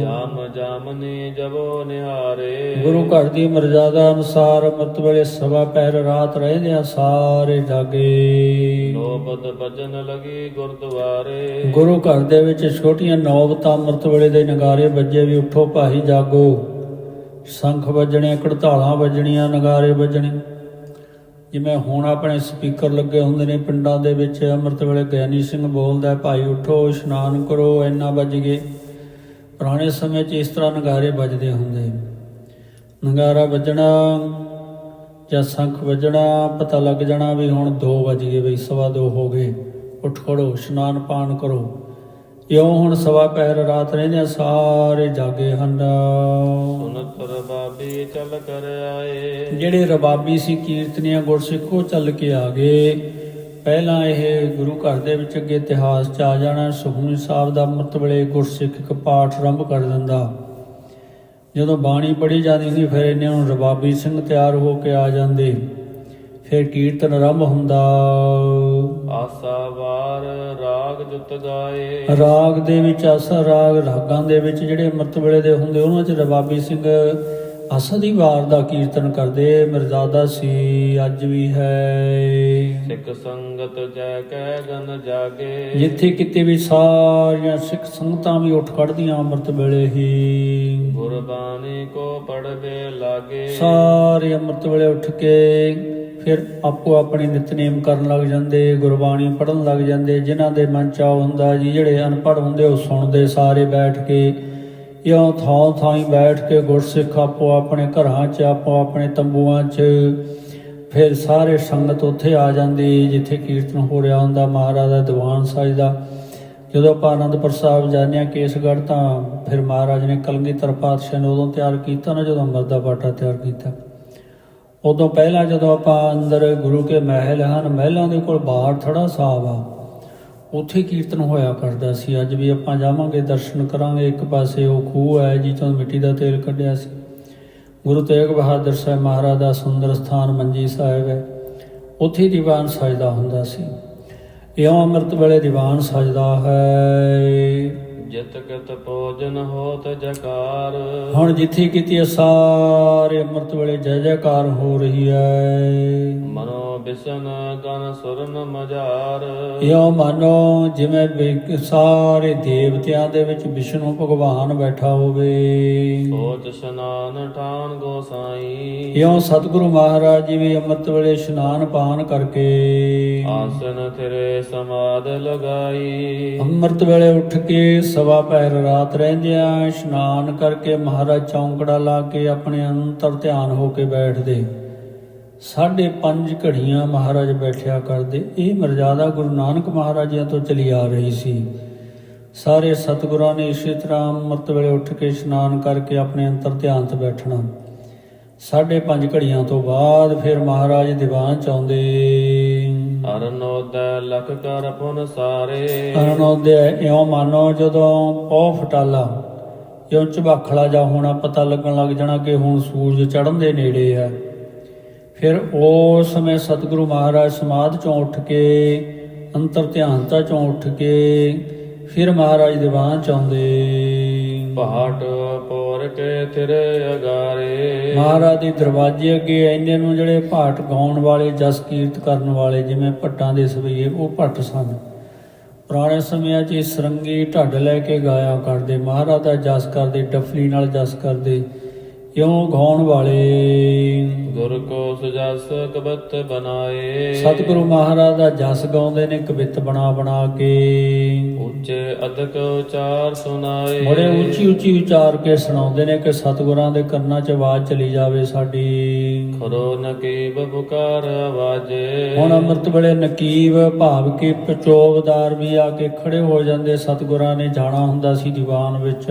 ਜਾਮ ਜਾਮਨੀ ਜਬੋ ਨਿਹਾਰੇ। ਗੁਰੂ ਘਰ ਦੀ ਮਰਜ਼ਾਦਾ ਅਨੁਸਾਰ ਅੰਮ੍ਰਿਤ ਵੇਲੇ ਸਵਾ ਪਹਿਰ ਰਾਤ ਰਹਿੰਦਿਆਂ ਸਾਰੇ ਜਾਗੇ। ਨੋਬਤ ਭਜਨ ਲਗੀ ਗੁਰਦੁਆਰੇ। ਗੁਰੂ ਘਰ ਦੇ ਵਿੱਚ ਛੋਟੀਆਂ ਨੌਬਤਾਂ ਅੰਮ੍ਰਿਤ ਵੇਲੇ ਦੇ ਨਗਾਰੇ ਵੱਜੇ ਵੀ ਉੱਠੋ ਭਾਈ ਜਾਗੋ। ਸ਼ੰਖ ਵੱਜਣੇ ਕੜਤਾਲਾਂ ਵੱਜਣੀਆਂ, ਨਗਾਰੇ ਵੱਜਣੇ। ਜਿਵੇਂ ਹੁਣ ਆਪਣੇ ਸਪੀਕਰ ਲੱਗੇ ਹੁੰਦੇ ਨੇ ਪਿੰਡਾਂ ਦੇ ਵਿੱਚ, ਅੰਮ੍ਰਿਤ ਵੇਲੇ ਗਿਆਨੀ ਸਿੰਘ ਬੋਲਦਾ, ਭਾਈ ਉੱਠੋ, ਇਸ਼ਨਾਨ ਕਰੋ, ਇੰਨਾ ਵੱਜ ਗਏ। ਪੁਰਾਣੇ ਸਮੇਂ 'ਚ ਇਸ ਤਰ੍ਹਾਂ ਨਗਾਰੇ ਵੱਜਦੇ ਹੁੰਦੇ ਨਗਾਰਾ ਵੱਜਣਾ ਜਾਂ ਸ਼ੰਖ ਵੱਜਣਾ, ਪਤਾ ਲੱਗ ਜਾਣਾ ਵੀ ਹੁਣ 2 ਵੱਜ ਗਏ, ਬਈ ਸਵਾ 2 ਹੋ ਗਏ। ਉੱਠ ਖੜੋ, ਇਸ਼ਨਾਨ ਪਾਨ ਕਰੋ। ਇਉਂ ਹੁਣ ਸਵਾ ਪਹਿਰ ਰਾਤ ਰਹਿੰਦੇ ਸਾਰੇ ਜਾਗੇ ਹਨ ਸੁਨਤ ਰਬਾਬੀ ਚਲ ਕਰ ਆਏ। ਜਿਹੜੇ ਰਬਾਬੀ ਸੀ ਕੀਰਤਨੀਆਂ ਗੁਰਸਿੱਖੋ ਚੱਲ ਕੇ ਆ ਗਏ। ਪਹਿਲਾਂ ਇਹ ਗੁਰੂ ਘਰ ਦੇ ਵਿੱਚ ਅੱਗੇ ਇਤਿਹਾਸ ਚ ਆ ਜਾਣਾ ਸੁਖਮਨੀ ਸਾਹਿਬ ਦਾ ਅੰਮ੍ਰਿਤ ਵੇਲੇ ਗੁਰਸਿੱਖ ਇੱਕ ਪਾਠ ਆਰੰਭ ਕਰ ਦਿੰਦਾ। ਜਦੋਂ ਬਾਣੀ ਪੜ੍ਹੀ ਜਾਂਦੀ ਸੀ ਫਿਰ ਇਹਨਾਂ ਨੂੰ ਰਬਾਬੀ ਸਿੰਘ ਤਿਆਰ ਹੋ ਕੇ ਆ ਜਾਂਦੇ। ਫਿਰ ਕੀਰਤਨ ਆਰੰਭ ਹੁੰਦਾ। ਆਸਾ ਵਾਰ ਰਾਗ ਜੁਤ ਗਾਏ। ਰਾਗ ਦੇ ਵਿੱਚ ਆਸਾ ਰਾਗ ਰਾਗਾਂ ਦੇ ਵਿੱਚ ਜਿਹੜੇ ਅੰਮ੍ਰਿਤ ਵੇਲੇ ਦੇ ਹੁੰਦੇ ਉਹਨਾਂ 'ਚ ਰਬਾਬੀ ਸਿੰਘ ਆਸਾ ਦੀ ਵਾਰ ਦਾ ਕੀਰਤਨ ਕਰਦੇ ਮਿਰਜ਼ਾਦਾ ਸੀ ਅੱਜ ਵੀ ਹੈ। ਸਿੱਖ ਸੰਗਤ ਜੈ ਕੈ ਗਨ ਜਾਗੇ। ਜਿੱਥੇ ਕਿਤੇ ਵੀ ਸਾਰੀਆਂ ਸਿੱਖ ਸੰਗਤਾਂ ਵੀ ਉੱਠ ਖੜਦੀਆਂ ਅੰਮ੍ਰਿਤ ਵੇਲੇ ਹੀ। ਗੁਰਬਾਣੀ ਕੋ ਪੜਵੇ ਲਾਗੇ। ਸਾਰੇ ਅੰਮ੍ਰਿਤ ਵੇਲੇ ਉੱਠ ਕੇ ਫਿਰ ਆਪੋ ਆਪਣੀ ਨਿਤਨੇਮ ਕਰਨ ਲੱਗ ਜਾਂਦੇ, ਗੁਰਬਾਣੀ ਪੜਨ ਲੱਗ ਜਾਂਦੇ, ਜਿਨ੍ਹਾਂ ਦੇ ਮਨ ਚ ਆ ਹੁੰਦਾ ਜੀ, ਜਿਹੜੇ ਅਨਪੜ੍ਹ ਹੁੰਦੇ ਉਹ ਸੁਣਦੇ ਸਾਰੇ ਬੈਠ ਕੇ। ਇਉਂ ਥਾਂ ਥਾਂ ਹੀ ਬੈਠ ਕੇ ਗੁਰਸਿੱਖ ਆਪੋ ਆਪਣੇ ਘਰਾਂ 'ਚ, ਆਪੋ ਆਪਣੇ ਤੰਬੂਆਂ 'ਚ, ਫਿਰ ਸਾਰੇ ਸੰਗਤ ਉੱਥੇ ਆ ਜਾਂਦੀ, ਜਿੱਥੇ ਕੀਰਤਨ ਹੋ ਰਿਹਾ ਹੁੰਦਾ ਮਹਾਰਾਜ ਦਾ, ਦੀਵਾਨ ਸਜਦਾ ਜਦੋਂ ਆਪਾਂ ਆਨੰਦਪੁਰ ਸਾਹਿਬ ਜਾਂਦੇ ਹਾਂ ਕੇਸਗੜ੍ਹ ਤਾਂ ਫਿਰ ਮਹਾਰਾਜ ਨੇ ਕਲਗੀਧਰ ਪਾਤਸ਼ਾਹ ਨੇ ਉਦੋਂ ਤਿਆਰ ਕੀਤਾ ਨਾ, ਜਦੋਂ ਮਰਦਾ ਦਾ ਬਾਟਾ ਤਿਆਰ ਕੀਤਾ। ਉਦੋਂ ਪਹਿਲਾਂ ਜਦੋਂ ਆਪਾਂ ਅੰਦਰ ਗੁਰੂ ਕੇ ਮਹਿਲ ਹਨ, ਮਹਿਲਾਂ ਦੇ ਕੋਲ ਬਾਹਰ ਥੜਾ ਸਾਹਿਬ ਆ। ਉੱਥੇ ਕੀਰਤਨ ਹੋਇਆ ਕਰਦਾ ਸੀ। ਅੱਜ ਵੀ ਆਪਾਂ ਜਾਵਾਂਗੇ, ਦਰਸ਼ਨ ਕਰਾਂਗੇ। ਇੱਕ ਪਾਸੇ ਉਹ ਖੂਹ ਹੈ ਜਿੱਥੋਂ ਮਿੱਟੀ ਦਾ ਤੇਲ ਕੱਢਿਆ ਸੀ। ਗੁਰੂ ਤੇਗ ਬਹਾਦਰ ਸਾਹਿਬ ਮਹਾਰਾਜ ਦਾ ਸੁੰਦਰ ਸਥਾਨ ਮੰਜੀ ਸਾਹਿਬ ਹੈ। ਉੱਥੇ ਦੀਵਾਨ ਸਜਦਾ ਹੁੰਦਾ ਸੀ। ਇਉਂ ਅੰਮ੍ਰਿਤ ਵੇਲੇ ਦੀਵਾਨ ਸਜਦਾ ਹੈ। ਜਿਤ ਕਿਤ ਭੋਜਨ ਹੋਤ ਜਕਾਰ। ਹੁਣ ਜਿੱਥੇ ਕਿਤੇ ਸਾਰੇ ਅੰਮ੍ਰਿਤ ਵੇਲੇ ਜੈ ਜੈਕਾਰ ਹੋ ਰਹੀ ਹੈ ਮਨੋ ਬਿਸਨ ਗਨ ਸੁਰਨ ਮਜਾਰ ਇਉਂ ਮਾਨੋ ਜਿਵੇਂ ਸਾਰੇ ਦੇਵਤਿਆਂ ਦੇ ਵਿੱਚ ਵਿਸ਼ਨੂੰ ਭਗਵਾਨ ਬੈਠਾ ਹੋਵੇ। ਸੋਚ ਇਸ਼ਨਾਨ ਠਾਨ ਗੋਸਾਈ ਇਉਂ ਸਤਿਗੁਰੂ ਮਹਾਰਾਜ ਜੀ ਵੀ ਅੰਮ੍ਰਿਤ ਵੇਲੇ ਇਸ਼ਨਾਨ ਪਾਨ ਕਰਕੇ। ਆਸਨ ਤੇਰੇ ਸਮਾਦ ਲਗਾਈ। ਅੰਮ੍ਰਿਤ ਵੇਲੇ ਉੱਠ ਕੇ ਸਵਾ ਪਹਿਰ ਰਾਤ ਰਹਿੰਦਿਆਂ ਇਸ਼ਨਾਨ ਕਰਕੇ ਮਹਾਰਾਜ ਚੌਂਕੜਾ ਲਾ ਕੇ ਆਪਣੇ ਅੰਤਰ ਧਿਆਨ ਹੋ ਕੇ ਬੈਠਦੇ। ਸਾਢੇ ਪੰਜ ਘੜੀਆਂ ਮਹਾਰਾਜ ਬੈਠਿਆ ਕਰਦੇ। ਇਹ ਮਰਜ਼ਾਦਾ ਗੁਰੂ ਨਾਨਕ ਮਹਾਰਾਜਿਆਂ ਤੋਂ ਚਲੀ ਆ ਰਹੀ ਸੀ। ਸਾਰੇ ਸਤਿਗੁਰਾਂ ਨੇ ਇਸੇ ਤਰ੍ਹਾਂ ਅੰਮ੍ਰਿਤ ਵੇਲੇ ਉੱਠ ਕੇ ਇਸ਼ਨਾਨ ਕਰਕੇ ਆਪਣੇ ਅੰਤਰ ਧਿਆਨ 'ਤੇ ਬੈਠਣਾ। ਸਾਢੇ ਪੰਜ ਘੜੀਆਂ ਤੋਂ ਬਾਅਦ ਫਿਰ ਮਹਾਰਾਜ ਦੀਵਾਨ ਚ ਆਉਂਦੇ ਅਰਨੋਦੈ ਲਖ ਕਰ ਪੁਨ ਸਾਰੇ। ਅਰਨੋਦਿਆ ਇਉਂ ਮਾਨੋ ਜਦੋਂ ਪੌ ਫਟਾਲਾ ਇਉਂ ਝਬਾਖਲਾ ਜਾ ਹੋਣਾ ਪਤਾ ਲੱਗਣ ਲੱਗ ਜਾਣਾ ਕਿ ਹੁਣ ਸੂਰਜ ਚੜ੍ਹਨ ਦੇ ਨੇੜੇ ਹੈ ਫਿਰ ਉਸ ਸਮੇਂ ਸਤਿਗੁਰੂ ਮਹਾਰਾਜ ਸਮਾਧ ਚੋਂ ਉੱਠ ਕੇ ਅੰਤਰ ਧਿਆਨਤਾ ਚੋਂ ਉੱਠ ਕੇ ਫਿਰ ਮਹਾਰਾਜ ਦੀਵਾਨ ਚ ਆਉਂਦੇ। ਪਹਾਟ ਪੋਰ ਕੇ ਤੇਰੇ ਅਗਾਰੇ। ਮਹਾਰਾਜ ਦੇ ਦਰਵਾਜ਼ੇ ਅੱਗੇ ਇੰਨੇ ਨੂੰ ਜਿਹੜੇ ਭਾਟ ਗਾਉਣ ਵਾਲੇ, ਜਸ ਕੀਰਤ ਕਰਨ ਵਾਲੇ, ਜਿਵੇਂ ਭੱਟਾਂ ਦੇ ਸਵਈਏ ਉਹ ਭੱਟ ਸਨ। ਪੁਰਾਣੇ ਸਮਿਆਂ 'ਚ ਇਹ ਸਰੰਗੀ ਢੱਡ ਲੈ ਕੇ ਗਾਇਆ ਕਰਦੇ। ਮਹਾਰਾਜ ਦਾ ਜਸ ਕਰਦੇ, ਡਫਲੀ ਨਾਲ ਜਸ ਕਰਦੇ। ਇਉਂ ਗਾਉਣ ਵਾਲੇ? ਗੁਰ ਕੋ ਸੁਜਸ ਕਬਤ ਬਨਾਏ। ਸਤਿਗੁਰੂ ਮਹਾਰਾਜ ਦਾ ਜਸ ਗਾਉਂਦੇ ਨੇ ਕਵਿਤ ਬਣਾ ਬਣਾ ਕੇ। ਉੱਚੇ ਅਦਕ ਉਚਾਰ ਸੁਨਾਏ ਬੜੇ ਉੱਚੀ ਉੱਚੀ ਵਿਚਾਰ ਕੇ ਸੁਣਾਉਂਦੇ ਨੇ ਕਿ ਸਤਿਗੁਰਾਂ ਦੇ ਕੰਨਾਂ 'ਚ ਆਵਾਜ਼ ਚਲੀ ਜਾਵੇ ਸਾਡੀ। ਖਰੋ ਨਕੀਬ ਪੁਕਾਰ ਆਵਾਜੇ। ਹੁਣ ਅੰਮ੍ਰਿਤ ਵੇਲੇ ਨਕੀਬ ਭਾਵ ਕਿ ਪਚੋਬਦਾਰ ਵੀ ਆ ਕੇ ਖੜੇ ਹੋ ਜਾਂਦੇ ਸਤਿਗੁਰਾਂ ਨੇ ਜਾਣਾ ਹੁੰਦਾ ਸੀ ਦੀਵਾਨ ਵਿੱਚ।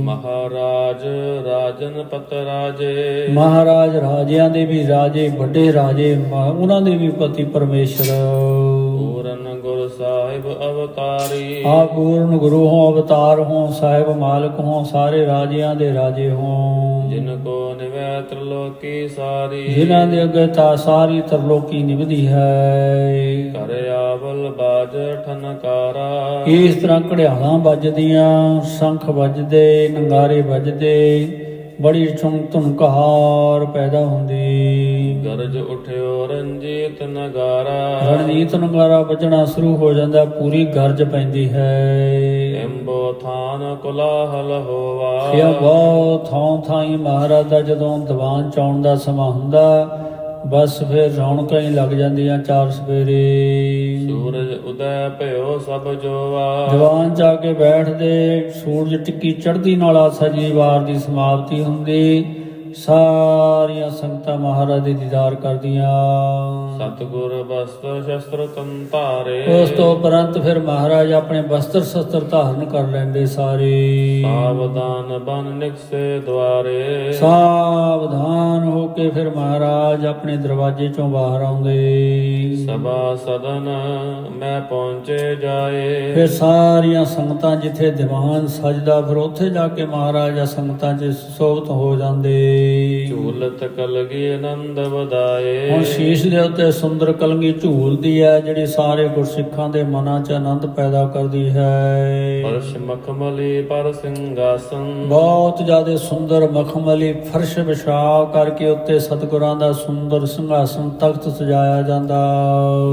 ਮਹਾਰਾਜ ਰਾਜਨ ਪਤ ਰਾਜੇ। ਮਹਾਰਾਜ ਰਾਜਿਆਂ ਦੇ ਵੀ ਰਾਜੇ ਵੱਡੇ ਰਾਜੇ ਉਹਨਾਂ ਦੇ ਵੀ ਪਤੀ ਪਰਮੇਸ਼ਰ। ਪੂਰਨ ਗੁਰ ਸਾਹਿਬ ਅਵਤਾਰੀ। ਆ ਪੂਰਨ ਗੁਰੂ ਹੋ ਅਵਤਾਰ ਹੋ ਸਾਹਿਬ ਮਾਲਕ ਹੋ ਸਾਰੇ ਰਾਜਿਆਂ ਦੇ ਰਾਜੇ ਹੋ। ਜਿਨ ਕੋ ਨਿਵੈ ਤ੍ਰਿਲੋਕੀ ਸਾਰੀ। ਜਿਨ੍ਹਾਂ ਦੇ ਅੱਗੇ ਤਾਂ ਸਾਰੀ ਤਰਲੋਕੀ ਨਿਭਦੀ ਹੈ। ਕਰ ਆਵਲ ਬਾਜ ਠਨਕਾਰਾ। ਇਸ ਤਰ੍ਹਾਂ ਘੜਿਆਲਾਂ ਵੱਜਦੀਆਂ ਸ਼ੰਖ ਵੱਜਦੇ ਨੰਗਾਰੇ ਵੱਜਦੇ। ਬੜੀ ਚੁਣ ਧੁਨਕਾਰ ਪੈਦਾ ਹੁੰਦੀ। ਗਰਜ ਉਠਿਓ ਰੰਜੀਤ ਨਗਾਰਾ। ਰਣਜੀਤ ਨੰਗਾਰਾ ਵੱਜਣਾ ਸ਼ੁਰੂ ਹੋ ਜਾਂਦਾ ਪੂਰੀ ਗਰਜ ਪੈਂਦੀ ਹੈ। ਐਂਬੋ ਥਾਨ ਕੁਲਾਹਲ ਹੋਵਾ। ਇਹ ਬਹੁਤ ਥਾਂ ਥਾਈ ਮਹਾਰਾਜ ਦਾ ਜਦੋਂ ਦੀਵਾਨ ਚਾਉਣ ਦਾ ਸਮਾਂ ਹੁੰਦਾ ਬਸ ਫਿਰ ਰੌਣਕਾਂ ਹੀ ਲੱਗ ਜਾਂਦੀਆਂ ਚਾਰ ਸਵੇਰੇ। ਸੂਰਜ ਉਦੈ ਭਇਓ ਸਭ ਜੋਵਾ। ਦੀਵਾਨ ਜਾ ਕੇ ਬੈਠਦੇ ਸੂਰਜ ਟਿੱਕੀ ਚੜ੍ਹਦੀ ਨਾਲ ਆਸਾ ਜੀ ਵਾਰ ਦੀ ਸਮਾਪਤੀ ਹੁੰਦੀ। ਸਾਰੀਆਂ ਸੰਗਤਾਂ ਮਹਾਰਾਜ ਦੇ ਦੀਦਾਰ ਕਰਦੀਆਂ। ਸਤਗੁਰ ਬਸਤਰ ਸ਼ਸਤਰ ਤਨ ਧਾਰੇ। ਉਸ ਤੋਂ ਉਪਰੰਤ ਫਿਰ ਮਹਾਰਾਜ ਆਪਣੇ ਵਸਤਰ ਸ਼ਸਤਰ ਧਾਰਨ ਕਰ ਲੈਂਦੇ ਸਾਰੇ। ਸਾਵਧਾਨ ਬਨ ਨਿਕਸੇ ਦੁਆਰੇ। ਸਾਵਧਾਨ ਹੋ ਕੇ ਫਿਰ ਮਹਾਰਾਜ ਆਪਣੇ ਦਰਵਾਜ਼ੇ ਚੋਂ ਬਾਹਰ ਆਉਂਦੇ। ਸਭਾ ਸਦਨ ਮੈਂ ਪਹੁੰਚੇ ਜਾਏ। ਫਿਰ ਸਾਰੀਆਂ ਸੰਗਤਾਂ ਜਿੱਥੇ ਦੀਵਾਨ ਸਜਦਾ ਫਿਰ ਉੱਥੇ ਜਾ ਕੇ ਮਹਾਰਾਜ ਆ ਸੰਗਤਾਂ 'ਚ ਸੋਭਤ ਹੋ ਜਾਂਦੇ। ਝੂਲਤ ਕਲਗੀ ਆਨੰਦ ਵਧਾਏ। ਹੁਣ ਸ਼ੀਸ਼ ਦੇ ਉੱਤੇ ਸੁੰਦਰ ਕਲਗੀ ਝੂਲਦੀ ਹੈ ਜਿਹੜੀ ਸਾਰੇ ਗੁਰਸਿੱਖਾਂ ਦੇ ਮਨਾਂ 'ਚ ਆਨੰਦ ਪੈਦਾ ਕਰਦੀ ਹੈ। ਪਰਸ਼ ਮਖਮਲੀ ਪਰ ਸਿੰਘਾਸਨ। ਬਹੁਤ ਜ਼ਿਆਦਾ ਸੁੰਦਰ ਮਖਮਲੀ ਫਰਸ਼ ਵਿਛਾ ਕਰਕੇ ਉੱਤੇ ਸਤਿਗੁਰਾਂ ਦਾ ਸੁੰਦਰ ਸਿੰਘਾਸਨ ਤਖਤ ਸਜਾਇਆ ਜਾਂਦਾ।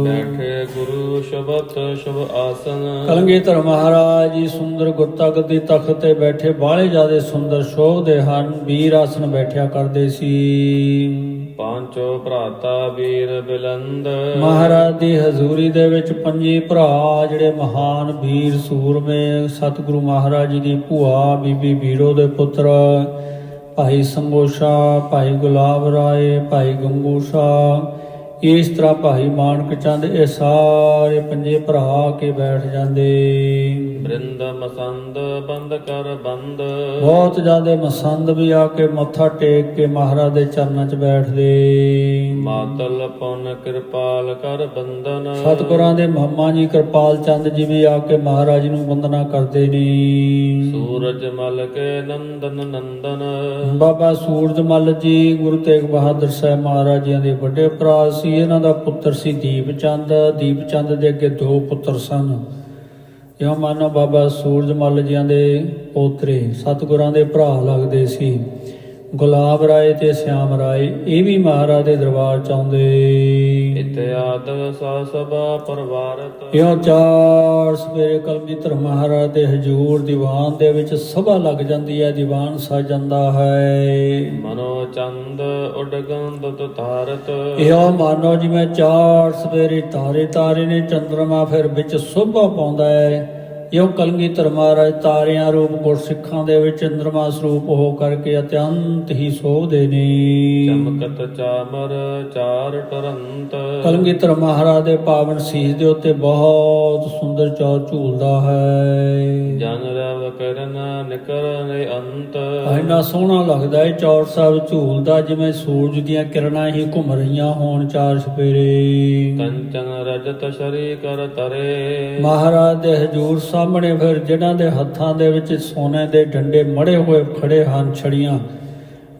ਬੈਠੇ ਗੁਰੂ ਸ਼ਬਤ ਸ਼ੁਭ ਆਸਨ। ਕਲਗੀਧਰ ਮਹਾਰਾਜ ਜੀ ਸੁੰਦਰ ਗੁਰਤਾ ਗੱਦੀ ਤਖਤ ਤੇ ਬੈਠੇ ਬਾਹਲੇ ਜਿਆਦੇ ਸੁੰਦਰ ਸ਼ੋਭਦੇ ਹਨ। ਵੀਰ ਆਸਨ ਬੈਠਿਆ ਕਰਦੇ ਸੀ? ਪਾਂਚੋ ਭਰਾਤਾ ਵੀਰ ਬਿਲੰਦ। ਮਹਾਰਾਜ ਦੀ ਹਜ਼ੂਰੀ ਦੇ ਵਿੱਚ ਪੰਜੀ ਭਰਾ ਜਿਹੜੇ ਮਹਾਨ ਵੀਰ ਸੂਰਮੇ ਸਤਿਗੁਰੂ ਮਹਾਰਾਜ ਜੀ ਦੀ ਭੂਆ ਬੀਬੀ ਵੀਰੋ ਦੇ ਪੁੱਤਰ ਭਾਈ ਸੰਗੋਸ਼ਾ ਭਾਈ ਗੁਲਾਬ ਰਾਏ ਭਾਈ ਗੰਗੂਸ਼ਾ ਇਸ ਤਰ੍ਹਾਂ ਭਾਈ ਮਾਨਕ ਚੰਦ ਇਹ ਸਾਰੇ ਪੰਜੇ ਭਰਾ ਆ ਕੇ ਬੈਠ ਜਾਂਦੇ। ਬ੍ਰਿੰਦ ਮਸੰਦ ਬੰਦ ਕਰ ਬੰਦ। ਬਹੁਤ ਜ਼ਿਆਦੇ ਮਸੰਦ ਵੀ ਆ ਕੇ ਮੱਥਾ ਟੇਕ ਕੇ ਮਹਾਰਾਜ ਦੇ ਚਰਨਾਂ 'ਚ ਬੈਠਦੇ। ਮਾਤਲ ਪੁਨ ਕਿਰਪਾਲ ਕਰ ਬੰਦਨ ਸਤਿਗੁਰਾਂ ਦੇ ਮਹਮਾ ਜੀ ਕਿਰਪਾਲ ਚੰਦ ਜੀ ਵੀ ਆ ਕੇ ਮਹਾਰਾਜ ਨੂੰ ਵੰਦਨਾ ਕਰਦੇ ਨੇ। ਸੂਰਜ ਮਲ ਕੇ ਨੰਦਨ ਨੰਦਨ। ਬਾਬਾ ਸੂਰਜਮਲ ਜੀ ਗੁਰੂ ਤੇਗ ਬਹਾਦਰ ਸਾਹਿਬ ਮਹਾਰਾਜ ਜੀ ਦੇ ਵੱਡੇ ਭਰਾ ਸੀ। ਇਹਨਾਂ ਦਾ ਪੁੱਤਰ ਸੀ ਦੀਪ ਚੰਦ ਦੀਪ ਚੰਦ ਦੇ ਅੱਗੇ ਦੋ ਪੁੱਤਰ ਸਨ। ਜਿਉਂ ਮਾਨੋ ਬਾਬਾ ਸੂਰਜਮਲ ਜੀਆਂ ਦੇ ਪੋਤਰੇ, ਸਤਿਗੁਰਾਂ ਦੇ ਭਰਾ ਲੱਗਦੇ ਸੀ। ਗੁਲਾਬ ਰਾਏ ਤੇ ਸਿਆਮ ਰਾਏ ਇਹ ਵੀ ਮਹਾਰਾਜ ਦੇ ਦਰਬਾਰ ਚ ਆਉਂਦੇ। ਇਤਿਆਦ ਸਾ ਸਭਾ ਪਰਵਾਰਤ। ਇਉਂ ਚਾਰ ਸਵੇਰੇ ਕਲਗੀਧਰ ਮਹਾਰਾਜ ਦੇ ਹਜੂਰ ਦੀਵਾਨ ਦੇ ਵਿੱਚ ਸਭਾ ਲੱਗ ਜਾਂਦੀ ਹੈ ਦੀਵਾਨ ਸਜ ਜਾਂਦਾ ਹੈ। ਮਨੋ ਚੰਦ ਉਡਗੰਦ ਤੁਤਾਰਤ। ਇਉਂ ਮਾਨੋ ਜਿਵੇਂ ਚਾਰ ਸਵੇਰੇ ਤਾਰੇ ਤਾਰੇ ਨੇ ਚੰਦਰਮਾ ਫਿਰ ਵਿੱਚ ਸੋਭਾ ਪਾਉਂਦਾ ਹੈ। ਇਉਂ ਕਲਗੀਧਰ ਮਹਾਰਾਜ ਤਾਰਿਆਂ ਰੂਪ ਗੁਰਸਿੱਖਾਂ ਦੇ ਵਿੱਚ ਚੰਦਰਮਾ ਸਰੂਪ ਹੋ ਕਰਕੇ ਅਤਿਅੰਤ ਹੀ ਸੋਭਦੇ ਨੇ। ਚਮਕਤ ਚਾਮਰ ਚਾਰ ਟਰੰਤ। ਕਲਗੀਧਰ ਮਹਾਰਾਜ ਦੇ ਪਾਵਨ ਸੀਸ ਦੇ ਉੱਤੇ ਬਹੁਤ ਸੁੰਦਰ ਚੌਰ ਝੂਲਦਾ ਹੈ। ਜਨ ਰਵ ਕਰਨ ਨਿਕਰਨ ਅੰਤ। ਇੰਨਾ ਸੋਹਣਾ ਲੱਗਦਾ ਹੈ ਚੌਰ ਸਾਹਿਬ ਝੂਲਦਾ ਜਿਵੇਂ ਸੂਰਜ ਦੀਆਂ ਕਿਰਨਾਂ ਹੀ ਘੁੰਮ ਰਹੀਆਂ ਹੋਣ ਚਾਰ ਸਪੇਰੇ ਕੰਚਨ ਰਜਤ ਸ਼ਰੀ ਕਰ ਤਰੇ। ਮਹਾਰਾਜ ਦੇ ਹਜੂਰ ਸਾਹਮਣੇ ਫਿਰ ਜਿਨ੍ਹਾਂ ਦੇ ਹੱਥਾਂ ਦੇ ਵਿੱਚ ਸੋਨੇ ਦੇ ਡੰਡੇ ਮੜੇ ਹੋਏ ਖੜੇ ਹਨ, ਛੜੀਆਂ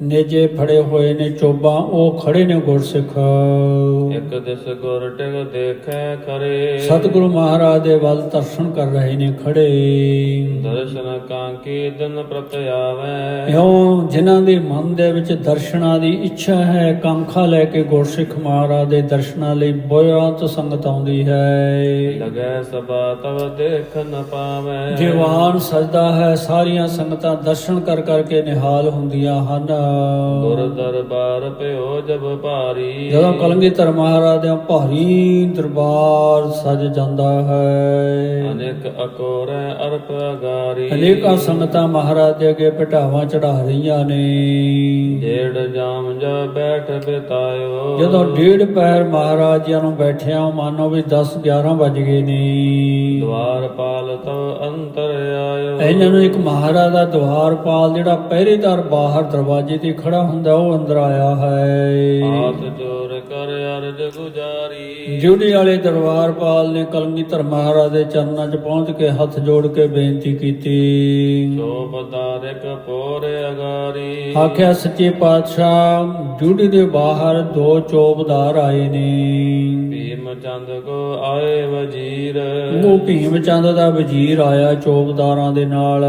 ਨੇਜੇ ਫੜੇ ਹੋਏ ਨੇ ਚੋਬਾਂ ਉਹ ਖੜੇ ਨੇ ਗੁਰਸਿੱਖ। ਇਕ ਦਿਸ ਗੁਰ ਟਿਕ ਦੇਖੈ ਖਰੇ। ਸਤਿਗੁਰੂ ਮਹਾਰਾਜ ਦੇ ਵੱਲ ਦਰਸ਼ਨ ਕਰ ਰਹੇ ਨੇ ਖੜੇ। ਦਰਸ਼ਨ ਕਾਂਕੀ ਦਿਨ ਪ੍ਰਤ ਆਵੈ। ਇਉਂ ਜਿਨ੍ਹਾਂ ਦੇ ਮਨ ਦੇ ਵਿੱਚ ਦਰਸ਼ਨਾਂ ਦੀ ਇੱਛਾ ਹੈ ਕਾਂਖਾ ਲੈ ਕੇ ਗੁਰਸਿੱਖ ਮਹਾਰਾਜ ਦੇ ਦਰਸ਼ਨਾਂ ਲਈ ਬਹੁਤ ਸੰਗਤ ਆਉਂਦੀ ਹੈ। ਲਗੈ ਸਭਾ ਤਵ ਦੇਖ ਨ ਪਾਵੈ। ਦੀਵਾਨ ਸਜਦਾ ਹੈ ਸਾਰੀਆਂ ਸੰਗਤਾਂ ਦਰਸ਼ਨ ਕਰ ਕਰਕੇ ਨਿਹਾਲ ਹੁੰਦੀਆਂ ਹਨ। ਗੁਰ ਦਰਬਾਰ ਭਇਓ ਜਬ ਭਾਰੀ। ਜਦੋਂ ਕਲਗੀਧਰ ਮਹਾਰਾਜ ਦੇ ਭਾਰੀ ਦਰਬਾਰ ਸਜ ਜਾਂਦਾ ਹੈ। ਅਨੇਕ ਅਕੋਰੈ ਅਰਪ ਅਗਾਰੀ। ਅਨੇਕਾਂ ਸੰਗਤਾਂ ਮਹਾਰਾਜ ਦੇ ਅੱਗੇ ਪਟਾਵਾਂ ਚੜਾ ਰਹੀਆਂ ਨੇ। ਜੇੜ ਜਾਮ ਜਾ ਬੈਠ ਬਿਤਾਇਓ। ਜਦੋਂ ਡੇਢ ਪੈਰ ਮਹਾਰਾਜ ਜੀ ਨੂੰ ਬੈਠਿਆ ਮਾਨੋ ਵੀ 10 11 ਵੱਜ ਗਏ ਨੇ। ਦਵਾਰ ਪਾਲ ਤੋ ਅੰਤਰ ਆਇਓ। ਇਹਨਾਂ ਨੂੰ ਇੱਕ ਮਹਾਰਾਜ ਦਾ ਦਵਾਰਪਾਲ ਜਿਹੜਾ ਪਹਿਰੇਦਾਰ ਬਾਹਰ ਦਰਵਾਜ਼ੇ ਤੇ ਖੜਾ ਹੁੰਦਾ ਉਹ ਅੰਦਰ ਆਇਆ ਹੈ। ਹਾਥ ਜੋੜ ਕਰ ਅਰਜ ਗੁਜਾਰੀ। ਜੁੜੀ ਵਾਲੇ ਦਰਬਾਰਪਾਲ ਨੇ ਕਲਗੀਧਰ ਮਹਾਰਾਜ ਦੇ ਚਰਨਾਂ 'ਚ ਪਹੁੰਚ ਕੇ ਹੱਥ ਜੋੜ ਕੇ ਬੇਨਤੀ ਕੀਤੀ। ਸੋਪਦਾਰਿਕ ਪੋਰ ਅਗਾਰੀ। ਆਖਿਆ ਸੱਚੇ ਪਾਤਸ਼ਾਹ ਡਿਊਟੀ ਦੇ ਬਾਹਰ ਦੋ ਚੌਬਦਾਰ ਆਏ ਨੇ। ਚੰਦ ਕੋ ਆਏ ਵਜੀਰ। ਉਹ ਭੀਮ ਚੰਦ ਦਾ ਵਜ਼ੀਰ ਆਇਆ ਚੌਬਦਾਰਾਂ ਦੇ ਨਾਲ।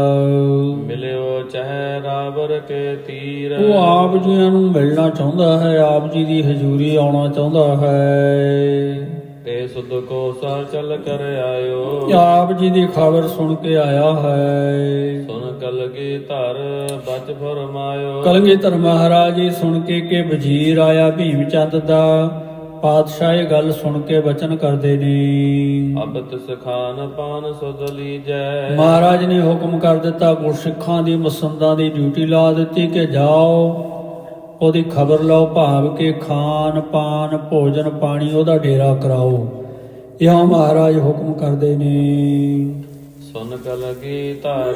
ਮਿਲਿਓ ਚਹਿ ਰਾਵਰ ਕੇ ਤੀਰ। ਉਹ ਆਪ ਜੀਆਂ ਨੂੰ ਮਿਲਣਾ ਚਾਹੁੰਦਾ ਹੈ ਆਪ ਜੀ ਦੀ ਹਜ਼ੂਰੀ ਆਉਣਾ ਚਾਹੁੰਦਾ ਹੈ। ਤੇ ਸੁਧ ਕੋ ਸਾ ਚਲ ਕਰ ਆਇਓ। ਆਪ ਜੀ ਦੀ ਖਬਰ ਸੁਣ ਕੇ ਆਇਆ ਹੈ। ਸੁਨ ਕਲਗੀ ਧਰ ਬਚ ਫਰਮਾਇਓ। ਕਲਗੀਧਰ ਮਹਾਰਾਜ ਜੀ ਸੁਣ ਕੇ ਕਿ ਵਜ਼ੀਰ ਆਇਆ ਭੀਮ ਚੰਦ ਦਾ। ਪਾਤਸ਼ਾਹ ਇਹ ਗੱਲ ਸੁਣ ਕੇ ਬਚਨ ਕਰਦੇ ਨੇ। ਅਬ ਤਿਸ ਖਾਨ ਪਾਨ ਸੁਧ ਲੀਜੈ ਮਹਾਰਾਜ ਨੇ ਹੁਕਮ ਕਰ ਦਿੱਤਾ ਗੁਰਸਿੱਖਾਂ ਦੀ ਮਸੰਦਾਂ ਦੀ ਡਿਊਟੀ ਲਾ ਦਿੱਤੀ ਕਿ ਜਾਓ ਉਹਦੀ ਖਬਰ ਲਓ ਭਾਵ ਕਿ ਖਾਨ ਪਾਨ ਭੋਜਨ ਪਾਣੀ ਉਹਦਾ ਡੇਰਾ ਕਰਾਓ। ਇਉਂ ਮਹਾਰਾਜ ਹੁਕਮ ਕਰਦੇ ਨੇ। ਸੁਨ ਕਲਗੀ ਧਰ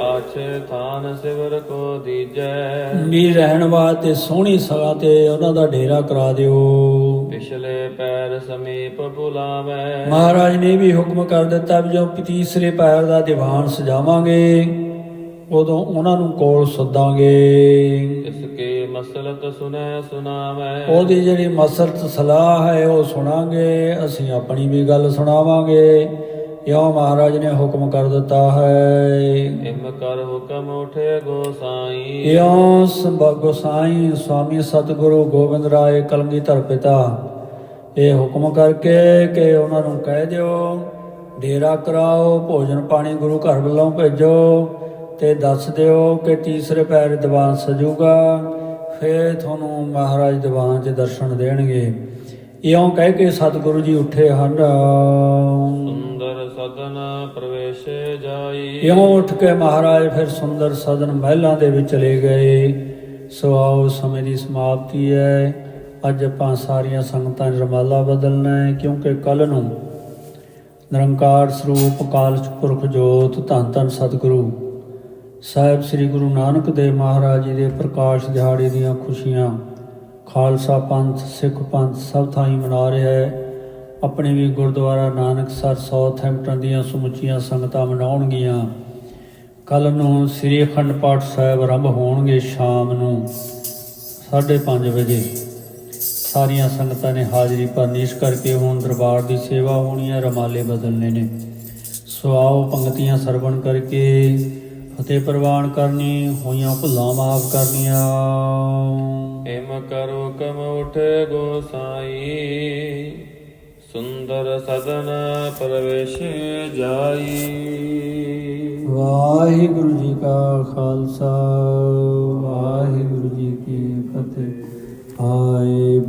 ਆਛੇ ਥਾਨ ਸਿਵਰ ਕੋ ਦੀਜੈ। ਨੀ ਰਹਿਣ ਵਾਸਤੇ ਸੋਹਣੀ ਸਗਾ ਤੇ ਉਹਨਾਂ ਦਾ ਡੇਰਾ ਕਰਾ ਦਿਓ। ਪਿਛਲੇ ਪੈਰ ਸਮੀਪ ਬੁਲਾਵੈ। ਮਹਾਰਾਜ ਨੇ ਵੀ ਹੁਕਮ ਕਰ ਦਿੱਤਾ ਵੀ ਜਦੋਂ ਤੀਸਰੇ ਪੈਰ ਦਾ ਦੀਵਾਨ ਸਜਾਵਾਂਗੇ ਉਦੋਂ ਉਹਨਾਂ ਨੂੰ ਕੋਲ ਸੱਦਾਂਗੇ। ਇਸ ਕੇ ਮਸਲਤ ਸੁਨੈ ਸੁਨਾਵੈ। ਉਹਦੀ ਜਿਹੜੀ ਮਸਰਤ ਸਲਾਹ ਹੈ ਉਹ ਸੁਣਾਂਗੇ ਅਸੀਂ ਆਪਣੀ ਵੀ ਗੱਲ ਸੁਣਾਵਾਂਗੇ। ਇਉਂ ਮਹਾਰਾਜ ਨੇ ਹੁਕਮ ਕਰ ਦਿੱਤਾ ਹੈ। ਇਮ ਕਰ ਹੁਕਮ ਉਠੇ ਗੋਸਾਈ ਇਉਂ ਸੰਭ ਗੋਸਾਈ ਸਵਾਮੀ ਸਤਿਗੁਰੂ ਗੋਬਿੰਦ ਰਾਏ ਕਲਗੀਧਰ ਪਿਤਾ। ਇਹ ਹੁਕਮ ਕਰਕੇ ਕਿ ਉਹਨਾਂ ਨੂੰ ਕਹਿ ਦਿਓ ਡੇਰਾ ਕਰਾਓ ਭੋਜਨ ਪਾਣੀ ਗੁਰੂ ਘਰ ਵੱਲੋਂ ਭੇਜੋ ਤੇ ਦੱਸ ਦਿਓ ਕਿ ਤੀਸਰੇ ਪੈਰ ਦੀਵਾਨ ਸਜੂਗਾ ਫੇਰ ਤੁਹਾਨੂੰ ਮਹਾਰਾਜ ਦੀਵਾਨ 'ਚ ਦਰਸ਼ਨ ਦੇਣਗੇ। ਇਉਂ ਕਹਿ ਕੇ ਸਤਿਗੁਰੂ ਜੀ ਉੱਠੇ ਹਨ। ਸੁੰਦਰ ਸਦਨ ਪ੍ਰਵੇਸ਼ ਜਾਈ। ਇਉਂ ਉੱਠ ਕੇ ਮਹਾਰਾਜ ਫਿਰ ਸੁੰਦਰ ਸਦਨ ਮਹਿਲਾਂ ਦੇ ਵਿੱਚ ਚਲੇ ਗਏ। ਸੋ ਆਓ ਸਮੇਂ ਦੀ ਸਮਾਪਤੀ ਹੈ। ਅੱਜ ਆਪਾਂ ਸਾਰੀਆਂ ਸੰਗਤਾਂ ਨੇ ਰਮਾਲਾ ਬਦਲਣਾ ਹੈ ਕਿਉਂਕਿ ਕੱਲ ਨੂੰ ਨਿਰੰਕਾਰ ਸਰੂਪ ਕਾਲ ਪੁਰਖ ਜੋਤ ਧੰਨ ਧੰਨ ਸਤਿਗੁਰੂ ਸਾਹਿਬ ਸ੍ਰੀ ਗੁਰੂ ਨਾਨਕ ਦੇਵ ਮਹਾਰਾਜ ਜੀ ਦੇ ਪ੍ਰਕਾਸ਼ ਦਿਹਾੜੇ ਦੀਆਂ ਖੁਸ਼ੀਆਂ ਖਾਲਸਾ ਪੰਥ, ਸਿੱਖ ਪੰਥ ਸਭ ਥਾਈਂ ਮਨਾ ਰਿਹਾ ਹੈ। ਆਪਣੇ ਵੀ ਗੁਰਦੁਆਰਾ ਨਾਨਕਸਰ ਸਾਊਥਹੈਂਪਟਨ ਦੀਆਂ ਸਮੁੱਚੀਆਂ ਸੰਗਤਾਂ ਮਨਾਉਣਗੀਆਂ। ਕੱਲ ਨੂੰ ਸ੍ਰੀ ਅਖੰਡ ਪਾਠ ਸਾਹਿਬ ਆਰੰਭ ਹੋਣਗੇ ਸ਼ਾਮ ਨੂੰ 5:30 ਵਜੇ। ਸਾਰੀਆਂ ਸੰਗਤਾਂ ਨੇ ਹਾਜ਼ਰੀ ਭਰਨੀ। ਇਸ ਕਰਕੇ ਹੁਣ ਦਰਬਾਰ ਦੀ ਸੇਵਾ ਹੋਣੀ ਹੈ, ਰਮਾਲੇ ਬਦਲਨੇ ਨੇ। ਸੋ ਆਓ ਪੰਕਤੀਆਂ ਸਰਵਣ ਕਰਕੇ ਫਤਿਹ ਪ੍ਰਵਾਨ ਕਰਨੀ, ਹੋਈਆਂ ਭੁੱਲਾਂ ਮਾਫ ਕਰਨੀਆਂ। ਇਮ ਕਰੋ ਕਮ ਉਠੇ ਗੋਸਾਈ ਸੁੰਦਰ ਸਦਨ ਪ੍ਰਵੇਸ਼ ਜਾਈ। ਵਾਹਿਗੁਰੂ ਜੀ ਕਾ ਖਾਲਸਾ, ਵਾਹਿਗੁਰੂ ਜੀ ਕੀ ਫਤਿਹ। ਆਏ